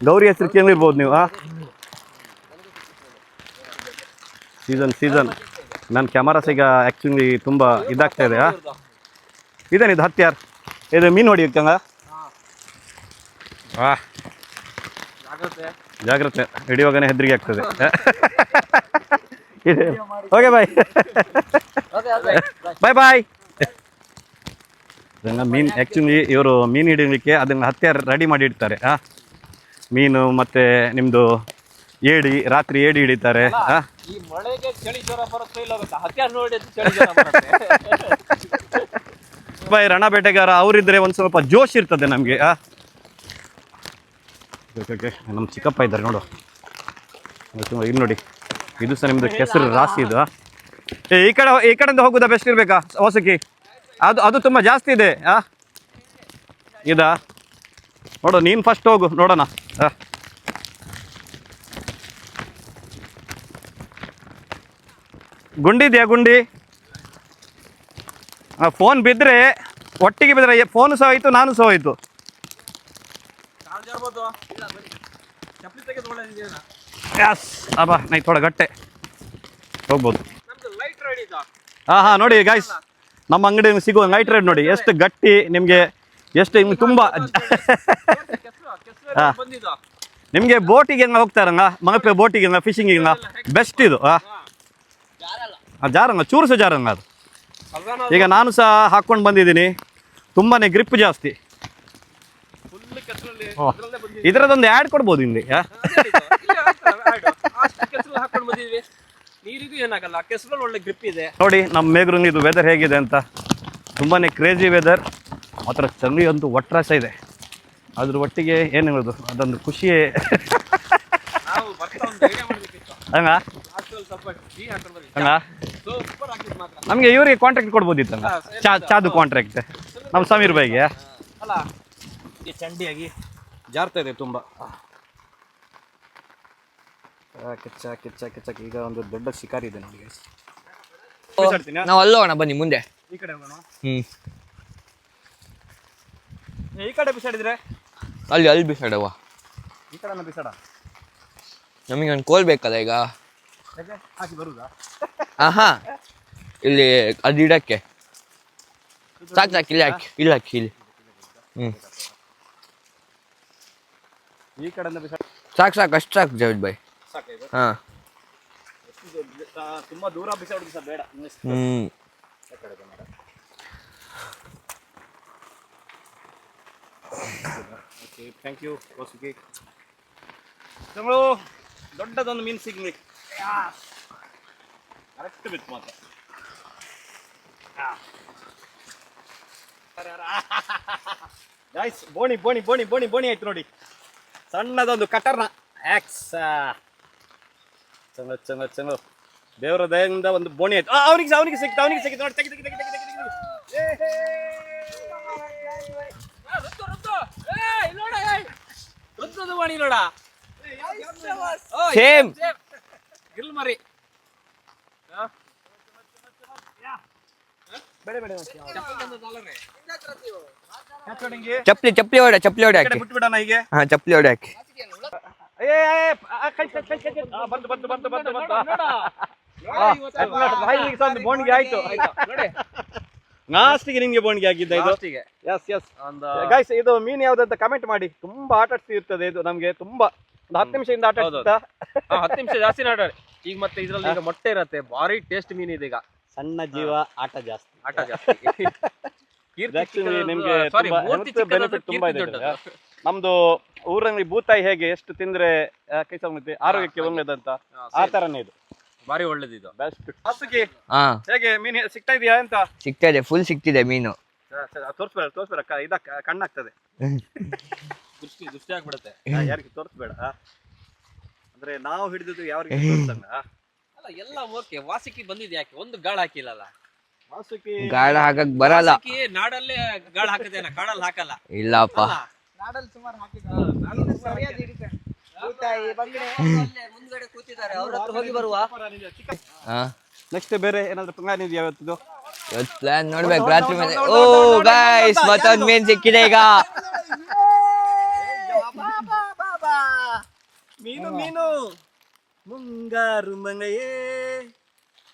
ಗೌರಿ ಹೆಸರು ಕೇಳಿರ್ಬೋದು ನೀವು ಹಾ ಸೀಸನ್ ಸೀಸನ್ ನನ್ನ ಕ್ಯಾಮರಾಸ್ ಈಗ ಆ್ಯಕ್ಚುಲಿ ತುಂಬ ಇದಾಗ್ತಾ ಇದೆ, ಆ? ಇದೇನಿದು ಹತ್ಯಾರ್ ಇದು ಮೀನು ಹೊಡಿಯೋಕ್ಕಂಗ ಆ. ಜಾಗ್ರತೆ. ಹಿಡಿಯುವಾಗನೇ ಹೆದರಿಕೆ ಆಗ್ತದೆ. Okay bye okay okay bye bye ಅದನ್ನು ಮೀನು ಆ್ಯಕ್ಚುಲಿ ಇವರು ಮೀನು ಹಿಡಿಯಲಿಕ್ಕೆ ಅದನ್ನು ಹತ್ತೆ ರೆಡಿ ಮಾಡಿ ಇಡ್ತಾರೆ ಹಾಂ ಮೀನು ಮತ್ತು ನಿಮ್ಮದು ಏಡಿ ರಾತ್ರಿ ಏಡಿ ಹಿಡಿತಾರೆ ಹಾಂ ಈ ಮಳೆಗೆ ಚಳಿ ಜ್ವರ ಬರುತ್ತೆ ಇಲ್ಲ ಗೊತ್ತಾ ಹತ್ಯಾರ ನೋಡಿ ಅಂತ ಚಳಿ ಜ್ವರ ಬರುತ್ತೆ. ಬಾಯ್ ರಣ ಬೇಟೆಗಾರ ಅವರಿದ್ರೆ ಒಂದು ಸ್ವಲ್ಪ ಜೋಶ್ ಇರ್ತದೆ ನಮಗೆ ಹಾಂ ಓಕೆ ಓಕೆ ನಮ್ಮ ಚಿಕ್ಕಪ್ಪ ಇದ್ದಾರೆ ನೋಡು. ಇದು ನೋಡಿ. ಇದು ಸರ್ ನಿಮ್ಮದು ಕೆಸರು ರಾಶಿ ಇದು ಆ? ಏ ಈ ಕಡೆ ಈ ಕಡೆಯಿಂದ ಹೋಗೋದಾ ಬೆಸ್ಟ್ ಇರ್ಬೇಕಾ ಹೊಸಕಿ? ಅದು ಅದು ತುಂಬ ಜಾಸ್ತಿ ಇದೆ. ಆ ಇದಾ? ನೋಡು ನೀನು ಫಸ್ಟ್ ಹೋಗು ನೋಡೋಣ. ಗುಂಡಿ ಇದೆಯಾ ಗುಂಡಿ? ಫೋನ್ ಬಿದ್ದರೆ ಒಟ್ಟಿಗೆ ಬಿದ್ದರೆ ಫೋನ್ ಸಹ ಹೋಯ್ತು ನಾನು ಸಹ ಹೋಯ್ತು. ಎಸ್ ಅಬ್ಬಾ ನೈ ಥೋಡ ಗಟ್ಟೆ. ಹೋಗ್ಬೋದು. ಹಾಂ ಹಾಂ ನೋಡಿ ಗಾಯ್ಸ್ ನಮ್ಮ ಅಂಗಡಿ ಸಿಗುವ ನೈಟ್ ರೇಟ್ ನೋಡಿ ಎಷ್ಟು ಗಟ್ಟಿ ನಿಮಗೆ ಎಷ್ಟು ಹಿಂಗೆ ತುಂಬ ನಿಮ್ಗೆ ಹಾ. ನಿಮಗೆ ಬೋಟಿಗೆ ಹೆಂಗೆ ಹೋಗ್ತಾರಂಗ ಮಗಪೆ ಬೋಟಿಗೆ ಹೆಂಗ ಫಿಶಿಂಗಿಗೆ ಬೆಸ್ಟ್ ಇದು ಆ ಜಾರಂಗ ಚೂರು ಸಹ ಜಾರಂಗ ಅದು. ಈಗ ನಾನು ಸಹ ಹಾಕ್ಕೊಂಡು ಬಂದಿದ್ದೀನಿ ತುಂಬಾ ಗ್ರಿಪ್ ಜಾಸ್ತಿ. ಇದರದೊಂದು ಆ್ಯಡ್ ಕೊಡ್ಬೋದು ಇಲ್ಲಿ ನೀರಿಗೂ ಏನಾಗಲ್ಲ ಕೆಸರಲ್ಲಿ ಒಳ್ಳೆ ಗ್ರಿಪ್ ಇದೆ. ನೋಡಿ ನಮ್ಮ ಮೇಗ್ರೂನ್ ಇದು ವೆದರ್ ಹೇಗಿದೆ ಅಂತ. ತುಂಬಾ ಕ್ರೇಜಿ ವೆದರ್ ಮಾತ್ರ ಚಂದಿ ಅಂತೂ ಒಟ್ರಾಸ ಇದೆ. ಅದ್ರ ಒಟ್ಟಿಗೆ ಏನು ಹೇಳೋದು? ಅದೊಂದು ಖುಷಿಯೇ. ಒಂದು ಹಂಗ? ನಮಗೆ ಇವರಿಗೆ ಕಾಂಟ್ರಾಕ್ಟ್ ಕೊಡ್ಬೋದಿತ್ತು ಹಂಗ ಚಾ ಚಾದು ಕಾಂಟ್ರಾಕ್ಟ್ ನಮ್ಮ ಸಮೀರ್ ಬೈಗೆ ಅಲ್ಲ ಚಂಡಿಯಾಗಿ ಜಾರ್ತಾ ಇದೆ ತುಂಬ. ಕಿಚ್ಚ ಕಿಚ್ಚ ಕಿಚ್ಚ. ಈಗ ಒಂದು ದೊಡ್ಡ ಶಿಕಾರಿ ಇದೆ ನೋಡಿ. ನಾವು ಅಲ್ಲೋಣ ಬನ್ನಿ ಮುಂದೆ. ಈ ಕಡೆ ಹೋಗೋಣ? ಹ್ಮ್. ಈ ಕಡೆ ಬಿಸಾಡಿದ್ರೆ? ಅಲ್ಲಿ ಅಲ್ಲಿ ಬಿಸಾಡವ ಈ ಕಡೆ ಬಿಸಾಡ? ನಮಗೆ ಒಂದು ಕೋಲ್ ಬೇಕಲ್ಲ ಈಗ? ಯಾಕೆ? ಹಾಕಿ ಬರುದಾ? ಆಹಾ. ಇಲ್ಲಿ ಅದು ಇಡಕ್ಕೆ. ಸಾಕು ಸಾಕು ಇಲ್ಲಿ ಹಾಕಿ ಇಲ್ಲಿ ಹಾಕಿ ಇಲ್ಲಿ. ಹ್ಞೂ ಈ ಕಡೆಯಿಂದ ಬಿಸಾಡ ಸಾಕು ಸಾಕು ಅಷ್ಟು ಸಾಕು ಜಾವೇದ್ ಬಾಯ್ ಹಾಂ. ತುಂಬಾ ದೂರ ಬಿಸಾಡೋದು ಸಹ ಬೇಡ. Hmm. Okay thank you Vasuki ತಗೊಳ್ಳು ದೊಡ್ಡದೊಂದು ಮೀನು ಸಿಗ್ಲಿ. ಕರೆಕ್ಟ್ ಬಿತ್ತು ಮಾತ್ರ. ಗಾಯ್ಸ್ ಬೋಣಿ ಬೋಣಿ ಬೋಣಿ ಬೋಣಿ ಬೋಣಿ ಆಯ್ತು ನೋಡಿ. ಸಣ್ಣದೊಂದು ಕಟರ್ನ. ಆಕ್ಸ್ ಚಂದ ಚಂದ ಚಂದ. ದೇವರ ದಯದಿಂದ ಒಂದು ಬೋಣಿ ಆಯ್ತು. ಅವನಿಗೆ ಅವನಿಗೆ ಸಿಕ್ತ ಅವನಿಗೆ ಸಿಕ್ಕಿತು. ನೋಡಿ ತೆಗಿ ತೆಗಿ ತೆಗಿ ತೆಗಿ ನೋಡ ಸೇಮ್. ಗಿಲ್ ಮರಿ ಚಪ್ಲಿ ಚಪ್ಪಲಿ ಚಪ್ಲಿ ಹೊಡಿ ಈ ಕಡೆ ಹಾಕಿ ಬಿಟ್ಬಿಡೋಣ ಹೀಗೆ. ಹಾ ಚಪ್ಪಲಿ ಹೊಡಿ ಹಾಕಿ. ಏ, ಬಂತು ಬಂತು ಬಂತು ಬಂತು ಬೋಣಿಗೆ ಆಯ್ತು. ಲಾಸ್ಟಿಗೆ ನಿಮ್ಗೆ ಬೋಣಿಗೆ ಆಗಿದ್ದ ಇದು? ಎಸ್ ಎಸ್ ಗೈಸ್ ಇದು ಮೀನ್ ಯಾವ್ದಂತ ಕಮೆಂಟ್ ಮಾಡಿ. ತುಂಬಾ ಆಟ ಇರ್ತದೆ ಇದು ನಮ್ಗೆ ತುಂಬಾ. ಒಂದು ಹತ್ತು ನಿಮಿಷದಿಂದ ಆಟ ಹತ್ತು ನಿಮಿಷ ಜಾಸ್ತಿ ಆಟಾಡಿ ಈಗ ಮತ್ತೆ ಇದ್ರಲ್ಲಿ ಈಗ ಮೊಟ್ಟೆ ಇರತ್ತೆ ಭಾರಿ ಟೇಸ್ಟ್ ಮೀನ್ ಇದೆ ಈಗ ಸಣ್ಣ ಜೀವ ಆಟ ಜಾಸ್ತಿ. ಆಟ ಜಾಸ್ತಿ. ನಿಮ್ಗೆ ತುಂಬಾ ಇದೆ. ನಮ್ದು ಊರಲ್ಲಿ ಭೂತಾಯಿ ಹೇಗೆ ಎಷ್ಟು ತಿಂದ್ರೆ ಆ, ಕೈ ಸಮೃದ್ಧಿ ಆರೋಗ್ಯಕ್ಕೆ ಒಳ್ಳೇದಂತ ಆತರನೇ ಆ ತರನೇ ಇದು. ಬಾರಿ ಒಳ್ಳೇದಿದು ಬೆಸ್ಟ್ ಹಾಸುಗಿ ಹಾ. ಹೇಗೆ ಮೀನು ಸಿಗ್ತಾ ಇದೆಯಾ ಅಂತ? ಇದೆ ಫುಲ್ ಸಿಗ್ತಿದೆ ಮೀನು. ತೋರಿಸ್ಬೇಡ ತೋರಿಸ್ಬೇಡ ಇದ ಕಣ್ಣಾಗ್ತದೆ. ದೃಷ್ಟಿ ದೃಷ್ಟಿ ಆಗ್ಬಿಡುತ್ತೆ. ಯಾರಿಗೆ ತೋರಿಸ್ಬೇಡ ಅಂದ್ರೆ ನಾವು ಹಿಡಿದಿದ್ದು ಯಾರಿಗೆ ತೋರ್ಸಲ್ಲ, ಅಲ್ಲ ಎಲ್ಲ ಓಕೆ ವಾಸಿಕಿ ಬಂದಿದೆ ಯಾಕೆ? ಒಂದು ಗಾಳ ಹಾಕಿಲ್ಲಲ್ಲ? ವಾಸುಕಿ ಗಾಳ ಹಾಕಕ್ ಬರಲ್ಲ ನಾಡಲ್ಲೇ ಗಾಳ ಹಾಕದೇನ ಕಾಡಲ್ಲಿ ಹಾಕಲ್ಲ ಇಲ್ಲಪ್ಪ? ನಾಡಲ್ಲಿ ಸುಮಾರು ಮುಂದ್ಗಡೆ ಕೂತಿದ್ದಾರೆ ಅವ್ರ ಹತ್ರ ಹೋಗಿ ಬರುವ ನೆಕ್ಸ್ಟ್ ಬೇರೆ ಏನಾದ್ರು ಪ್ಲಾನ್ ಇದೆಯಾ ಇವತ್ತು ಇವತ್ತು ಪ್ಲಾನ್ ನೋಡ್ಬೇಕು ರಾತ್ರಿ ಮೇಲೆ ಓ ಗಾಯ್ಸ್ ಮತ್ತೊಂದ್ ಮೀನ್ ಸಿಕ್ಕಿದೆ ಈಗ ಮೀನು ಮೀನು ಮುಂಗಾರು ಏನಿ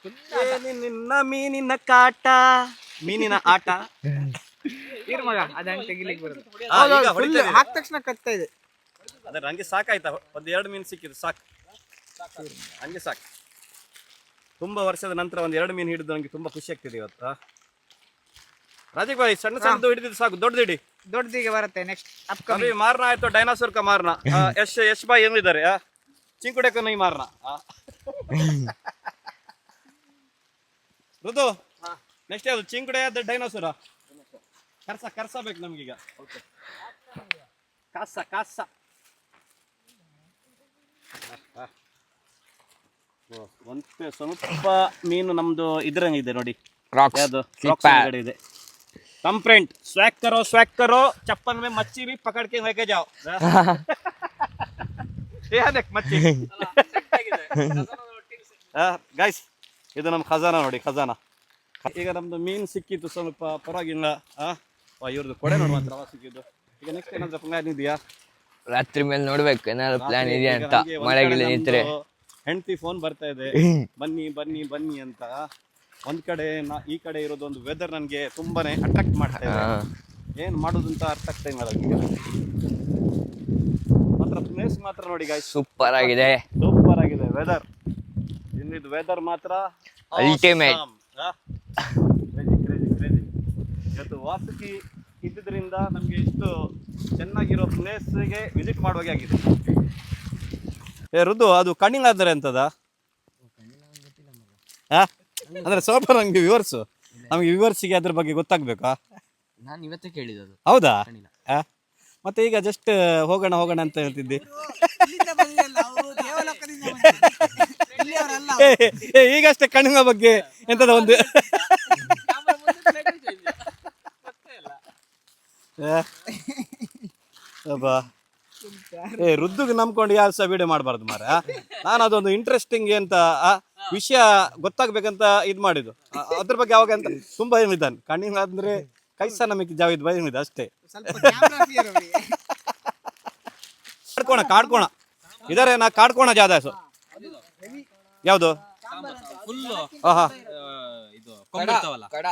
ನಿನ್ನ ಮೀನಿನ ಕಾಟ? ಮೀನಿನ ಆಟ? ಇರ್ ಮಗ ಅದನ್ನ ತೆಗಿಲಿಕ್ಕೆ ಬರುತ್ತೆ. ಹಾಕ ತಕ್ಷಣ ಕಟ್ತಾ ಇದೆ. ಅದೇ ನಂಗೆ ಸಾಕಾಯ್ತಾ ಒಂದು ಎರಡು ಮೀನು ಸಿಕ್ಕಿದ್ದು ಸಾಕು. ಹಂಗೆ ಸಾಕು. ತುಂಬಾ ವರ್ಷದ ನಂತರ ಒಂದ್ ಎರಡು ಮೀನ್ ಹಿಡಿದು ನನಗೆ ತುಂಬಾ ಖುಷಿ ಆಗ್ತಿದೆ ಇವತ್ತು ರಾಜೀವ್ ಭಾಯ್ ಸಣ್ಣ ಸಣ್ಣದು ಹಿಡಿದಿದ್ದು ಸಾಕು ದೊಡ್ಡದು ಹಿಡಿ. ದೊಡ್ಡದಿಗೆ ಬರುತ್ತೆ ನೆಕ್ಸ್ಟ್ ಅಪ್ಕಮಿಂಗ್ ಮಾರ್ನ ಆಯ್ತು ಡೈನಾಸೋರ್ ಕ ಮಾರ್ನ. ಆ, ಯಶ್ ಯಶ್ ಬಾಯ್ ಏನಿದ್ದಾರೆ ಆ? ಚಿಂಕುಡೆಕ ನೈ ಮಾರ್ನ. *laughs* ಋತು ನೆಕ್ಸ್ಟ್ ಅದು ಚಿಂಕುಡೆ ಅದು ಡೈನೋಸರ ಕರ್ಸ ಕರ್ಸ ಬೇಕು ನಮಗೀಗ. ಕಾಸ ಕಾಸ ಒಂದು ಸ್ವಲ್ಪ ಮೀನು ನಮ್ದು ಇದ್ರಂಗೆ ಇದೆ ನೋಡಿ ಯಾವುದು? ಇದೆ. ಕಂಪ್ಲೇಂಟ್ ಸ್ವಾಕ್ ಕರೋ ಸ್ವಾಕ್ ಮೇ ಮಚ್ಚಿ ಬಿ ಪಕಡ್ಕೆ ಹೋಗಿ ಜಾವ್. *laughs* ಏನಕ್ಕೆ ಮಚ್ಚಿ? ಗೈಸ್ ಇದು ನಮ್ಮ ಖಜಾನ ನೋಡಿ ಖಜಾನ. ಈಗ ನಮ್ದು ಮೀನ್ ಸಿಕ್ಕಿತ್ತು ಸ್ವಲ್ಪ ಪರವಾಗಿಲ್ಲ. ಇವ್ರದ್ದು ಕೊಡೆ ನೋಡು ಮಾತ್ರ ಸಿಕ್ಕಿದ್ದು. ಈಗ ನೆಕ್ಸ್ಟ್ ಏನಾದ್ರು ಪ್ಲಾನ್ ಇದೆಯಾ? ರಾತ್ರಿ ಮೇಲೆ ನೋಡ್ಬೇಕು ಏನಾದ್ರು ಪ್ಲಾನ್ ಇದೆಯಾ ಅಂತ. ಮಳೆಗಿಲ್ಲ ನಿಂತ್ರೆ. ಹೆಂಡತಿ ಫೋನ್ ಬರ್ತಾ ಇದೆ. ಬನ್ನಿ ಬನ್ನಿ ಬನ್ನಿ ಅಂತ. ಒಂದ್ ಕಡೆ ನಾ- ಈ ಕಡೆ ಇರೋದು ಒಂದು ವೆದರ್ ನನಗೆ ತುಂಬಾನೇ ಅಟ್ರಾಕ್ಟ್ ಮಾಡ್ತಾ ಇದೆ. ಏನ್ ಮಾಡೋದು ಅಂತ ಅರ್ಥ ಆಗ್ತಾ ಇಲ್ಲ ಮಾತ್ರ ಪ್ಲೇಸ್ ಮಾತ್ರ ನೋಡಿ ಗಾಯ್ಸ್ ಸೂಪರ್ ಆಗಿದೆ. ಸೂಪರ್ ಆಗಿದೆ ವೆದರ್ ಇಲ್ಲಿದ್ದು ವೆದರ್ ಮಾತ್ರ ಅಲ್ಟಿಮೇಟ್ ಕ್ರೇಜಿ ಕ್ರೇಜಿ ಕ್ರೇಜಿ. ಇವತ್ತು ವಾಸುಕಿ ಇದ್ದಿದ್ರಿಂದ ನಮ್ಗೆ ಇಷ್ಟು ಚೆನ್ನಾಗಿರೋ ಪ್ಲೇಸ್ಗೆ ವಿಸಿಟ್ ಮಾಡುವಾಗೆ ಆಗಿದೆ. ಏ ರುದು ಅದು ಕಣ್ಣಿಂಗ್ ಆದರೆ ಅಂತದ ಆ? ಅಂದ್ರೆ ಸ್ವಲ್ಪ ನಮ್ಗೆ ವಿವರ್ಸು ನಮ್ಗೆ ವಿವರ್ಸಿಗೆ ಅದ್ರ ಬಗ್ಗೆ ಗೊತ್ತಾಗ್ಬೇಕಾ? ನಾನು ಇವತ್ತೇ ಕೇಳಿದದು ಹೌದಾ? ಆ? ಮತ್ತೆ ಈಗ ಜಸ್ಟ್ ಹೋಗೋಣ ಹೋಗೋಣ ಅಂತ ಹೇಳ್ತಿದ್ದೆ. ಏ, ಈಗಷ್ಟೇ ಕಣ್ಣಿನ ಬಗ್ಗೆ ಎಂತದ ಒಂದು? ಏ, ಅಬ್ಬಾ. ಏ ರುದ್ದುಗೆ ನಂಬ್ಕೊಂಡು ಯಾರು ಸಹ ವಿಡಿಯೋ ಮಾಡಬಾರ್ದು ಮಾರ ನಾನು ಅದೊಂದು ಇಂಟ್ರೆಸ್ಟಿಂಗ್ ಅಂತ ವಿಷಯ ಗೊತ್ತಾಗ್ಬೇಕಂತ ಇದು ಮಾಡಿದ್ದು. ಅದ್ರ ಬಗ್ಗೆ ಅವಾಗ ಅಂತ ತುಂಬಾ ಏನಿದ್ದಾನೆ ಕಣ್ಣಿನ ಅಂದ್ರೆ ಕೈಸ ನಮಗೆ ಜಾವಿದ್ ಇದೆ ಅಷ್ಟೇ. ಸ್ವಲ್ಪ ಕ್ಯಾಮ್ರಾ ಫಿಯರ್ ಅವರಿಗೆ. ಕಾಡ್ಕೋಣ ಕಾಡ್ಕೋಣ. ಇದರ ನಾ ಕಾಡ್ಕೋಣ ಜಾದಾಸು ಯಾವುದು? ಫುಲ್ ಆಹಾ ಇದು ಕೊಂಬಿರ್ತಾವಲ್ಲ ಕಡ.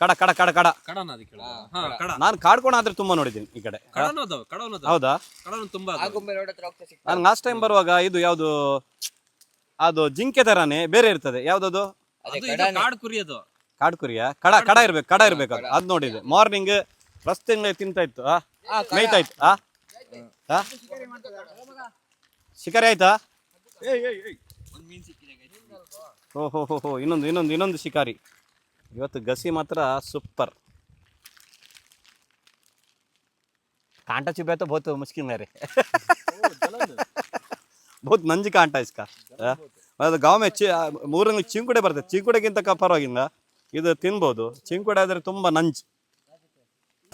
ಕಡ ಕಡ ಕಡ ಕಡ. ಕಡನ ಅದಕ್ಕೆ ಹೇಳೋದು. ಹಾ ಕಡ. ನಾನು ಕಾಡ್ಕೋಣ ಆದ್ರೆ ತುಂಬಾ ನೋಡಿದ್ದೀನಿ ಈ ಕಡೆ. ಕಡನು ಅದಾವ ಕಡನು ಅದಾವ. ಹೌದಾ? ಕಡನು ತುಂಬಾ ಅದಾವ. ಆಗುಂಬೆ ರೋಡ್ ಹತ್ರ ಹೋಗ್ತಾ ಸಿಗ್ತದೆ. ನಾನು ಲಾಸ್ಟ್ ಟೈಮ್ ಬರುವಾಗ ಇದು ಯಾವುದು ಅದು ಜಿಂಕೆ ತರಾನೇ ಬೇರೆ ಇರ್ತದೆ. ಯಾವ್ದದು? ಅದು ಇದು ಕಾಡು ಕುರಿ ಅದು. ಕಾಡು ಕುರಿಯ ಕಡ ಕಡ ಇರ್ಬೇಕು ಕಡ ಇರ್ಬೇಕು ಅದು. ಅದು ನೋಡಿದೆ ಮಾರ್ನಿಂಗ್ ರಸ್ತೆ ತಿಂತಾ ಇತ್ತು ಆ ಮೇಯ್ತಾ ಇತ್ತು ಆ ಆ? ಶಿಕಾರಿ ಆಯ್ತಾ ಓ ಹೋ ಹೋ ಹೋ ಇನ್ನೊಂದು ಇನ್ನೊಂದು ಇನ್ನೊಂದು ಶಿಕಾರಿ ಇವತ್ತು ಗಸಿ ಮಾತ್ರ ಸೂಪರ್ कांटा चुभा तो बहुत मुश्किल है रे बहुत नंज कांटा इसका हाँ? ಅದು ಗಾವಮೆ ಚಿ ಮೂರಲ್ಲಿ ಚಿಂಕುಡೆ ಬರ್ತದೆ ಚಿಂಕುಡೆಗಿಂತ ಕ ಪರವಾಗಿಲ್ಲ ಇದು ತಿನ್ಬೋದು ಚಿಂಕುಡೆ ಆದರೆ ತುಂಬ ನಂಜು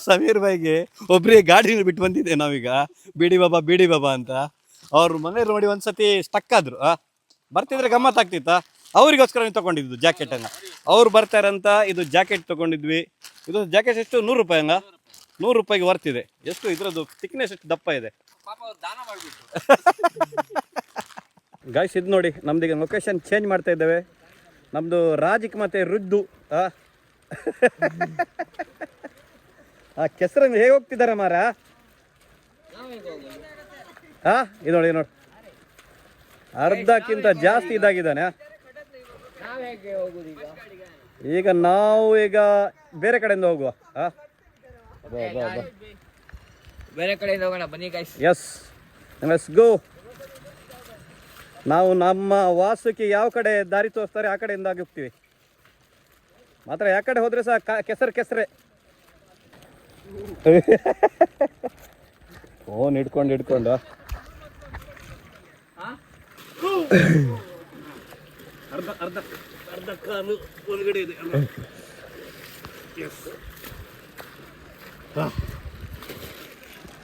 ಸಮೀರ್ ಬಾಯ್ಗೆ ಒಬ್ಬರಿಗೆ ಗಾಡಿನ ಬಿಟ್ಟು ಬಂದಿದ್ದೆ ನಾವೀಗ. ಬಿಡಿ ಬಾಬಾ ಬಿಡಿ ಬಾಬಾ ಅಂತ. ಅವ್ರ ಮನೆ ನೋಡಿ ಒಂದ್ಸತಿ ಸ್ಟಕ್ ಆದ್ರು. ಆ, ಬರ್ತಿದ್ರೆ ಗಮ್ಮತ್ ಆಗ್ತಿತ್ತಾ? ಅವರಿಗೋಸ್ಕರ ತಗೊಂಡಿದ್ದು ಜಾಕೆಟ್ ಅನ್ನ. ಅವ್ರು ಬರ್ತಾರಂತ, ಇದು ಜಾಕೆಟ್ ತಗೊಂಡಿದ್ವಿ. ಇದು ಜಾಕೆಟ್ ಎಷ್ಟು? ನೂರು ರೂಪಾಯಿ ಹಂಗ ನೂರು ರೂಪಾಯಿಗೆ ವರ್ತಿದೆ ಎಷ್ಟು? ಇದ್ರದ್ದು ಥಿಕ್ನೆಸ್ ಎಷ್ಟು? ದಪ್ಪ ಇದೆ. *laughs* ಗಾಯ್ಸ್ ಇದು ನೋಡಿ ನಮ್ದೀಗ ಲೊಕೇಶನ್ ಚೇಂಜ್ ಮಾಡ್ತಾ ಇದ್ದೇವೆ. ನಮ್ಮದು ರಾಜಿಕ್ ಮತ್ತು ರುದ್ದು, ಆ. *laughs* ಆ ಕೆಸರನ್ನು ಹೇಗೆ ಹೋಗ್ತಿದ್ದಾರೆ ಮಾರ ಹಾ ಇದು ನೋಡಿ ಅರ್ಧಕ್ಕಿಂತ ಜಾಸ್ತಿ ಇದಾಗಿದ್ದಾನೆ. ಈಗ ನಾವು ಈಗ ಬೇರೆ ಕಡೆಯಿಂದ ಹೋಗುವ. ಆ? ಬೇರೆ ಕಡೆಯಿಂದ ಹೋಗೋಣ ಬನ್ನಿ ಗೈಸ್ ಎಸ್ ಲೆಟ್ಸ್ ಗೋ ನಾವು ನಮ್ಮ ವಾಸಕ್ಕೆ ಯಾವ ಕಡೆ ದಾರಿ ತೋರಿಸ್ತಾರೆ ಆ ಕಡೆಯಿಂದ ಆಗಿ ಹೋಗ್ತೀವಿ. ಮಾತ್ರ ಯಾಕಡೆ ಹೋದ್ರೆ ಸಹ ಕೆಸರು ಕೆಸರೆ. ಫೋನ್ ಹಿಡ್ಕೊಂಡು ಇಟ್ಕೊಂಡು ಅರ್ಧ ಅರ್ಧ ಅರ್ಧ ಕಾಲು ಒಳಗಡೆ ಇದೆ.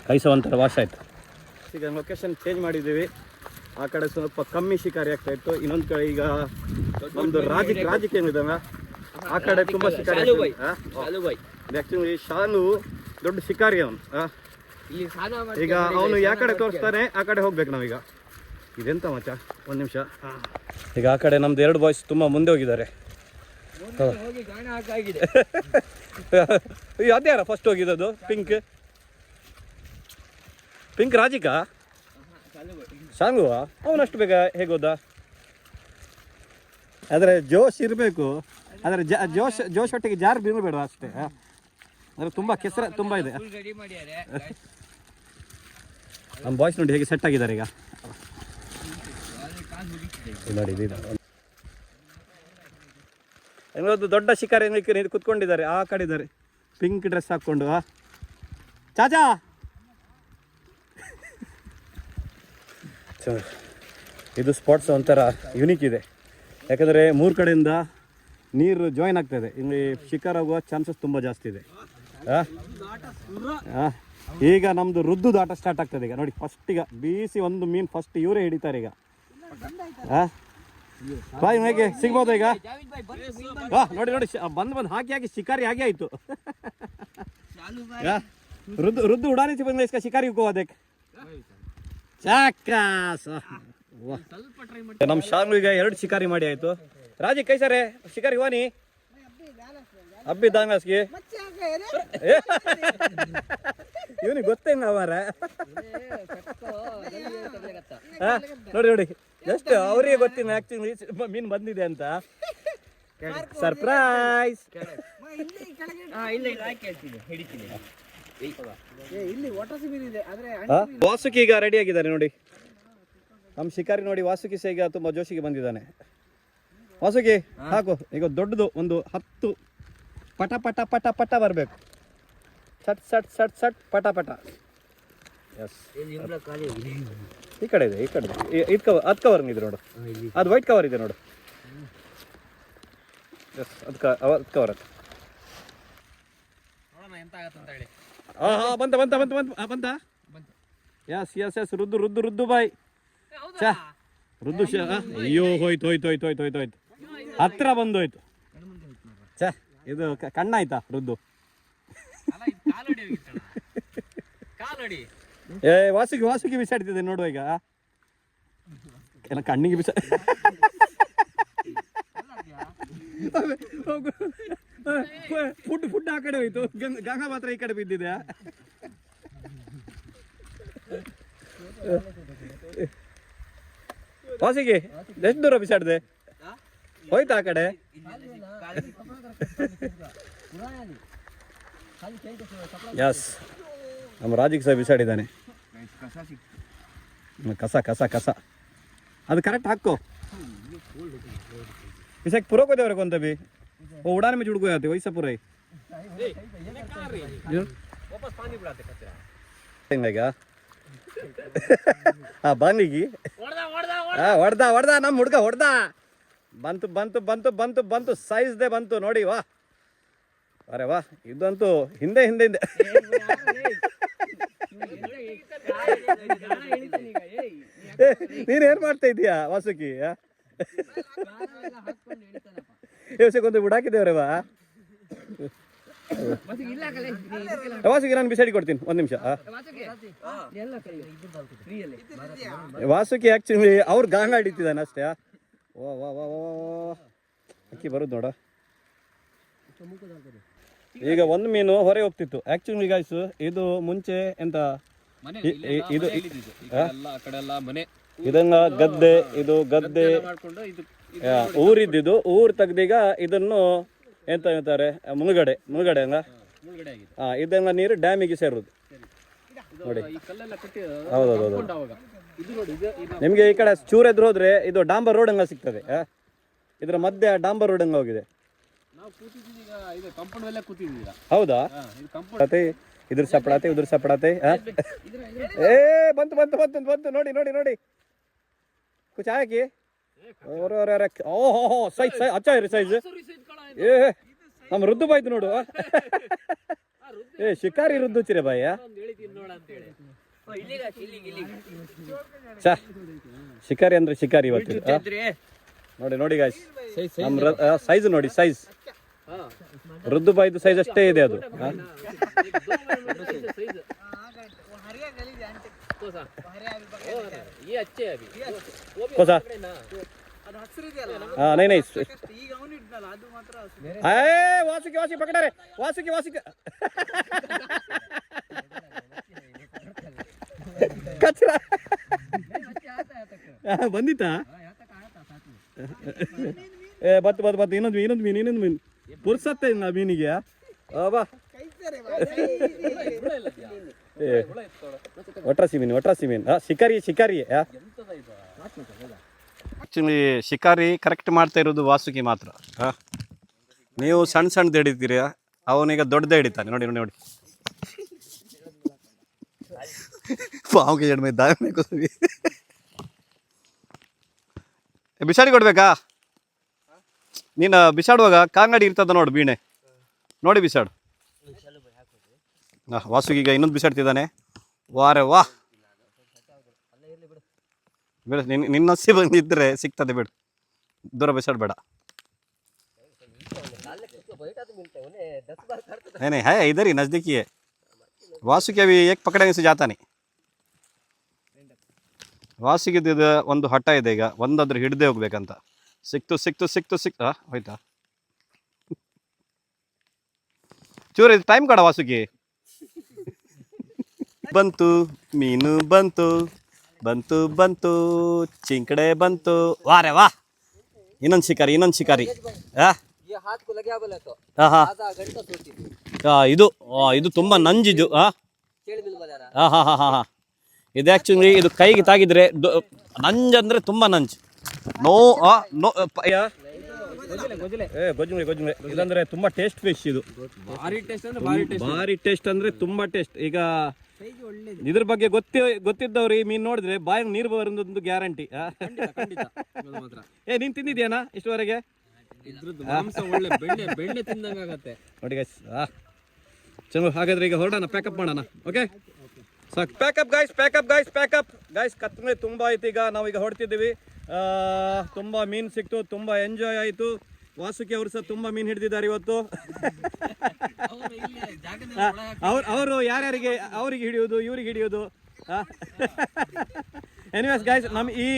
ಕೈಸ ಒಂಥರ ವಾಶ್ ಆಯ್ತು. ಈಗ ಲೊಕೇಶನ್ ಚೇಂಜ್ ಮಾಡಿದ್ದೀವಿ. ಆ ಕಡೆ ಸ್ವಲ್ಪ ಕಮ್ಮಿ ಶಿಕಾರಿ ಆಗ್ತಾ ಇತ್ತು. ಇನ್ನೊಂದು ಕಡೆ ಈಗ ನಮ್ಮದು ರಾಜಕೀಯ ರಾಜಕೀಯ ಏನಿದಾವೆ ಆ ಕಡೆ ತುಂಬಾ ಶಿಕಾರಿ ಶಾಲು ದೊಡ್ಡ ಶಿಕಾರಿ ಅವನು. ಈಗ ಅವನು ಯಾ ಕಡೆ ತೋರಿಸ್ತಾನೆ ಆ ಕಡೆ ಹೋಗ್ಬೇಕು ನಾವೀಗ. ಇದೆಂತ ಮಚ್ಚ? ಒಂದು ನಿಮಿಷ. ಈಗ ಆ ಕಡೆ ನಮ್ದು ಎರಡು ಬಾಯ್ಸ್ ತುಂಬಾ ಮುಂದೆ ಹೋಗಿದ್ದಾರೆ. *laughs* ಅದ್ಯಾರ ಫಸ್ಟ್ ಹೋಗಿದ್ದದು? ಪಿಂಕ್ ಪಿಂಕ್ ರಾಜಿಕಾ ಸಾಂಗುವ ಅವನಷ್ಟು ಬೇಗ ಹೇಗೋದ ಆದರೆ ಜೋಶ್ ಇರಬೇಕು. ಆದರೆ ಜೋಶ್ ಜೋಶ್ ಒಟ್ಟಿಗೆ ಜಾರು ಬೀಳಬೇಡ ಅಷ್ಟೇ. ಅಂದರೆ ತುಂಬ ಕೆಸರ ತುಂಬ ಇದೆ. ಫುಲ್ ರೆಡಿ ನಮ್ಮ ಬಾಯ್ಸ್ ನೋಡಿ ಹೇಗೆ ಸೆಟ್ ಆಗಿದ್ದಾರೆ ಈಗ. ನೋಡಿ. ಇನ್ನೊಂದು ದೊಡ್ಡ ಶಿಕಾರ ಇದು ಕುತ್ಕೊಂಡಿದ್ದಾರೆ ಆ ಕಡೆ ಇದ್ದಾರೆ. ಪಿಂಕ್ ಡ್ರೆಸ್ ಹಾಕ್ಕೊಂಡು ಆ. ಚಾಚಾ! ಚ- ಇದು ಸ್ಪಾಟ್ಸ್ ಒಂಥರ ಯುನೀಕ್ ಇದೆ. ಯಾಕಂದರೆ ಮೂರು ಕಡೆಯಿಂದ ನೀರು ಜಾಯಿನ್ ಇದೆ. ಇಲ್ಲಿ ಶಿಕಾರ ಆಗುವ ಚಾನ್ಸಸ್ ತುಂಬ ಜಾಸ್ತಿ ಇದೆ. ಈಗ ನಮ್ದು ರುದ್ದು ದಾಟ ಸ್ಟಾರ್ಟ್ ಆಗ್ತದೆ ಈಗ. ನೋಡಿ ಫಸ್ಟ್ ಈಗ ಬೀಸಿ ಒಂದು ಮೀನ್ ಫಸ್ಟ್ ಇವರೇ ಹಿಡಿತಾರೆ ಈಗ. ಬಾಯ್ ಹೇಗೆ ಸಿಗ್ಬೋದು ಈಗ? ನೋಡಿ ನೋಡಿ ಬಂದ್ ಬಂದ್ ಹಾಕಿ ಹಾಕಿ ಶಿಕಾರಿ ಹಾಗೆ ಆಯ್ತು. ರುದ್ದು ರುದ್ದು ಉಡಾನಿ ಬಂದ ಇಸ್ಕ ಶಿಕಾರಿ ಹೋಗೋದಕ್ಕೆ ನಮ್ ನಮ್ಮ ಶಾಂಗ್ ಈಗ ಎರಡು ಶಿಕಾರಿ ಮಾಡಿ ಆಯ್ತು. ರಾಜಿ, ಕೈ ಶಿಕಾರಿ ಹೋನಿ ಅಬ್ಬಿ ದಾಂಗಾಸ್ಗೆ ಇವನಿಗೆ ಗೊತ್ತೇನ ಅವರ. ನೋಡಿ ನೋಡಿ. ಎಷ್ಟು ಅವರಿಗೆ ಗೊತ್ತಿನ ಆಕ್ಚುಲಿ ಮೀನು ಬಂದಿದೆ ಅಂತ. ಸರ್ಪ್ರೈಸ್ ಇಲ್ಲ ಇಲ್ಲ ಹಾಕಿ ಹೇಳ್ತೀನಿ ಹಿಡಿತೀನಿ. ವಾಸುಕಿ ಈಗ ರೆಡಿ ಆಗಿದ್ದಾರೆ ನೋಡಿ. ನಮ್ಮ ಶಿಕಾರಿ ನೋಡಿ ವಾಸುಕಿ ಸೇಗ ತುಂಬಾ ತುಂಬ ಜೋಶಿಗೆ ಬಂದಿದ್ದಾನೆ. ವಾಸುಕಿ ಹಾಕು. ಈಗ ದೊಡ್ಡದು ಒಂದು ಹತ್ತು ಪಟ ಪಟ ಪಟ ಪಟ ಬರಬೇಕು. ಸಟ್ ಸಟ್ ಸಟ್ ಸಟ್ ಪಟ ಪಟ. ಎಸ್ ಈ ಕಡೆ ಇದೆ ಈ ಕಡೆ ಇದೆ. ಇದು ಕವರ್ ಅದು ಕವರ್ ಇದೆ ನೋಡು. ಅದು ವೈಟ್ ಕವರ್ ಇದೆ ನೋಡು. ಎಸ್ ಅದು ಅದು ಕವರ್ ಅದು. ಹಾಂ ಹಾಂ ಬಂತ ಬಂತ ಬಂತ ಬಂತ ಬಂತ yes yes yes Ruddu Ruddu Ruddu bye. ಚಾ ರುದ್ದು ಶ ಆ, ಅಯ್ಯೋ ಹೋಯ್ತು ಹೋಯ್ತು ಹೋಯ್ತು ಹೋಯ್ತು ಹೋಯ್ತು ಹೋಯ್ತು. ಹತ್ರ ಬಂದೋಯ್ತು. ಇದು ಕಣ್ಣಾಯ್ತಾ ರುದ್ದು? ಏ ವಾಸುಗಿ ವಾಸುಗಿ ಬಿಸಾಡ್ತಿದೆ ನೋಡುವ ಈಗ. ಎಲ್ಲ ಕಣ್ಣಿಗೆ ಬಿಸ ಫುಡ್ ಫುಡ್ ಆ ಕಡೆ ಹೋಯ್ತು. ಗಂಗಾ ಮಾತ್ರ ಈ ಕಡೆ ಬಿದ್ದಿದೆ. ವಾಸಿಗೆ ಎಷ್ಟು ದೂರ ಬಿಸಾಡ್ದೆ? ಹೋಯ್ತಾ ಆ ಕಡೆ ಯಸ್ ನಮ್ಮ ರಾಜಿಗೆ ಸಹ ಬಿಸಾಡಿದ್ದಾನೆ. ಹ್ಮ್, ಕಸ ಕಸ ಕಸ. ಅದು ಕರೆಕ್ಟ್ ಹಾಕೋ. ಇಸಕ್ ಪುರೋಕ್ ಹೋದವ್ರೆ ಕೊಂತ ಬಿ. ಓ ಉಡಾನೆ ಮಿಚ್ ಹುಡುಗೋ ಆತೆ ವೈಸ ಪುರೈ ವಾಪಸ್ ಪಾನಿ ಬಿಡತ್ತೆ ಕಚ್ಚರ ಹೆಂಗ ಆ ಬಾಂಗ್ಲಿಗಿ ಹಾ ಹೊಡ್ದ ಹೊಡ್ದ ನಮ್ಮ ಹುಡ್ಗ ಹೊಡ್ದ. ಬಂತು ಬಂತು ಬಂತು ಬಂತು ಬಂತು ಸೈಜ್ದೆ ಬಂತು ನೋಡಿ ವಾ ಅರೆ ವಾ ಇದಂತೂ ಹಿಂದೆ ಹಿಂದೆ ಹಿಂದೆ ನೀನೇನು ನೀನ್ ಏನ್ ಮಾಡ್ತಾ ಇದೀಯಾ ವಾಸುಕಿ ಆ? ಏ, ವಾಸುಕೊಂದು ಬಿಡಾಕಿದ್ದೇವ್ರೆ ವಾ ವಾಸುಕಿ ನಾನು ಬಿಸಾಡಿ ಕೊಡ್ತೀನಿ ಒಂದ್ ನಿಮಿಷ? ವಾಸುಕಿ ಆಕ್ಚುಲಿ ಅವ್ರು ಗಾಂಗ್ ಹಿಡಿತಿದ್ದಾನೆ ಅಷ್ಟೇ? ವಾ ವಾ ವಾ ವಾ ವಾ. ಅಕ್ಕಿ ಬರುದು ನೋಡ. ಈಗ ಒಂದು ಮೀನು ಹೊರಗೆ ಹೋಗ್ತಿತ್ತು. ಆಕ್ಚುಲಿ ಗಾಯ್ಸು ಇದು ಮುಂಚೆ ಎಂತ? ಇದು ಇದನ್ನ ಗದ್ದೆ ಇದು ಗದ್ದೆ. ಊರಿದ್ದು ಊರ್ ಆ, ಊರಿದ್ದಿದ್ದು. ಊರು ತೆಗ್ದೀಗ ಇದನ್ನು ಎಂತ ಹೇಳ್ತಾರೆ? ಮುಳುಗಡೆ ಮುಳುಗಡೆ ಹಂಗ? ಹಾ ನೀರು ಡ್ಯಾಮಿಗೆ ಸೇರುದು. ನೋಡಿ. ಹೌದೌದು ನಿಮಗೆ ಈ ಕಡೆ ಚೂರ್ ಎದುರು ಹೋದ್ರೆ ಇದು ಡಾಂಬರ್ ರೋಡ್ ಹಂಗ ಸಿಗ್ತದೆ ಇದರ ಇದ್ರ ಮಧ್ಯೆ ಡಾಂಬರ್ ರೋಡ್ ಹಂಗ ಹೋಗಿದೆ. ಹೌದಾ? ಹಾ ಇದು ಕಂಪೌಂಡ್ ಪಡಾತೆ ಇದ್ರ ಸಪಡತೆ ಉದ್ರ ಸಪಡಾತೆ? ಏ ಬಂತು ಬಂತು ಬಂತು ಬಂತು ನೋಡಿ ನೋಡಿ ನೋಡಿ. ಕುಚ್ ಹಾಕಿ. ಓಹೋ ಸೈಜ್ ಸೈಜ್ ಅಚ್ಚ ಇರಿ ಸೈಜ್. ಏ ನಮ್ಮ ರುದ್ದು ಬಾಯ್ತು ನೋಡು? *laughs* ಏ ಶಿಕಾರಿ ರುದ್ದು ಚಿರೆ ಬಾಯ ಶಿಕಾರಿ ಅಂದ್ರೆ ಶಿಕಾರಿ ಇವತ್ತು. ನೋಡಿ ನೋಡಿ ಗಾಯ್ಸ್ ನಮ್ ಸೈಜ್ ನೋಡಿ ಸೈಜ್ ರುದ್ದು ಬಾಯ್ದು ಸೈಜ್ ಅಷ್ಟೇ ಇದೆ ಅದು. ಹೊಸ ಹಾ ವಾಸುಕಿ ವಾಸಿ ಪಕಡಾರೆ ವಾಸುಕಿ ವಾಸಿಕ. *laughs* ಕಚ್ರ. ಬಂದಿತ್ತಾ? ಏ ಬತ್ತು ಬತ್ತು ಬತ್ತು ಇನ್ನೊಂದು ಮೀನು ಇನ್ನೊಂದು ಮೀನು ಇನ್ನೊಂದು ಮೀನು. ಪುರ್ಸತ್ತೆ ಇಲ್ಲ ಮೀನಿಗೆ ಆ, ಬಾ. ಏ ಒಟ್ರಾಸಿ ಮೀನು ಒಟ್ರಾಸಿ ಮೀನು. ಆ, ಶಿಕಾರಿ ಶಿಕಾರಿ ಆ್ಯಕ್ಚುಲಿ ಶಿಕಾರಿ ಕರೆಕ್ಟ್ ಮಾಡ್ತಾ ಇರೋದು ವಾಸುಕಿ ಮಾತ್ರ. ಹಾಂ ನೀವು ಸಣ್ಣ ಸಣ್ಣದು ಹಿಡಿತೀರಿ ಅವನೀಗ ದೊಡ್ಡದೇ ಹಿಡಿತಾನೆ. ನೋಡಿ ನೋಡಿ ನೋಡಿ. ಪಾವ್ಗೆ ಎಡ್ಮೆ ದಾವಣೆ ಕೂಸಿ ಬಿಸಾಡಿ ಕೊಡ್ಬೇಕಾ ನೀನು ಬಿಸಾಡುವಾಗ ಕಾಂಗಡಿ ಇರ್ತದ ನೋಡು ಬೀಣೆ ನೋಡಿ ಬಿಸಾಡು ಆ, ವಾಸುಗೀಗ ಇನ್ನೊಂದು ಬಿಸಾಡ್ತಿದ್ದಾನೆ ವಾರೆ ವಾ ಬಿಡು ನಿನ್ನ ನಿನ್ನ ಹಸಿ ಬಂದಿದ್ರೆ ಸಿಗ್ತದೆ ಬಿಡು ದೂರ ಬಿಸಾಡಬೇಡ नहीं नहीं है इधर ही नज़दीक ही है ವಾಸುಕಿ ಅವಿ ಏಕ್ ಪಕಡಂಗೆ ಸಹ ಜಾತಾನೆ ವಾಸುಕಿದ್ದು ರಾಸಿಗಿದ್ದ ಒಂದು ಹಠ ಇದೆ ಈಗ ಒಂದಾದ್ರೂ ಹಿಡ್ದೇ ಹೋಗ್ಬೇಕಂತ. ಸಿಕ್ತು ಸಿಕ್ತು ಸಿಕ್ತು ಸಿಕ್ ಹೋಯ್ತಾ? ಚೂರು ಇದು ಟೈಮ್ ಕಡ ವಾಸುಕಿ. ಬಂತು ಮೀನು ಬಂತು ಬಂತು ಬಂತು ಚಿಂಕಡೆ ಬಂತು. ವಾರೆ ವಾ. ಇನ್ನೊಂದು ಶಿಕಾರಿ ಇನ್ನೊಂದು ಶಿಕಾರಿ. ಇದು ಇದು ತುಂಬ ನಂಜಿದು ಹಾಂ ಹಾಂ ಹಾಂ ಹಾಂ. ಇದು ಆ್ಯಕ್ಚುಲಿ ಇದು ಕೈಗೆ ತಾಗಿದ್ರೆ ನಂಜ್ ಅಂದ್ರೆ ತುಂಬಾ ನಂಜ್. ನೋ ಆ ನೋ ಗೊಜ್ಜುಮರಿ ಗೊಜ್ಜುಮರಿ ಇದಂದ್ರೆ ತುಂಬಾ ಟೇಸ್ಟ್ ಫಿಶ್ ಇದು. ಭಾರಿ ಟೇಸ್ಟ್ ಅಂದ್ರೆ ತುಂಬಾ ಟೇಸ್ಟ್ ಈಗ ಇದ್ರ ಬಗ್ಗೆ ಗೊತ್ತಿ ಗೊತ್ತಿದ್ದವ್ರು ಈ ಮೀನ್ ನೋಡಿದ್ರೆ ಬಾಯಿಗೆ ನೀರು ಬರೋದೊಂದು ಗ್ಯಾರಂಟಿ ಏ ನೀನ್ ತಿಂದಿದ್ಯಾನಾ ಇಷ್ಟುವರೆಗೆ? ನೋಡಿ ಚಲೋ ಹಾಗಾದ್ರೆ ಈಗ ಹೊರಡೋಣ ಪ್ಯಾಕಪ್ ಮಾಡೋಣ ಓಕೆ ಸಾಕು pack up guys pack up guys pack up guys ಕತ್ತಲೆ ತುಂಬ ಆಯ್ತು. ಈಗ ನಾವೀಗ ಹೊಡ್ತಿದ್ದೀವಿ. ತುಂಬ ಮೀನು ಸಿಕ್ತು, ತುಂಬ ಎಂಜಾಯ್ ಆಯಿತು. ವಾಸುಕಿ ಅವರು ಸಹ ತುಂಬ ಮೀನು ಹಿಡಿದಿದ್ದಾರೆ ಇವತ್ತು. *laughs* ಅವ್ರು, ಅವರು ಯಾರ್ಯಾರಿಗೆ, ಅವರಿಗೆ ಹಿಡಿಯೋದು ಇವ್ರಿಗೆ ಹಿಡಿಯೋದು ಎನಿವೇಸ್ ಗಾಯ್ಸ್ ನಮ್ಮ ಈ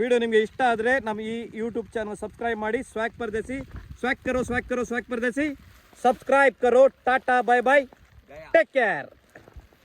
ವಿಡಿಯೋ ನಿಮಗೆ ಇಷ್ಟ ಆದರೆ ನಮ್ಮ ಈ ಯೂಟ್ಯೂಬ್ ಚಾನಲ್ ಸಬ್ಸ್ಕ್ರೈಬ್ ಮಾಡಿ ಸ್ವ್ಯಾಕ್ ಪರ್ದೇಸಿ. ಸ್ವ್ಯಾಕ್ ಕರೋ ಸ್ವ್ಯಾಕ್ ಕರೋ ಸ್ವ್ಯಾಕ್ ಪರ್ದೇಸಿ. ಸಬ್ಸ್ಕ್ರೈಬ್ ಕರೋ. Tata bye bye take care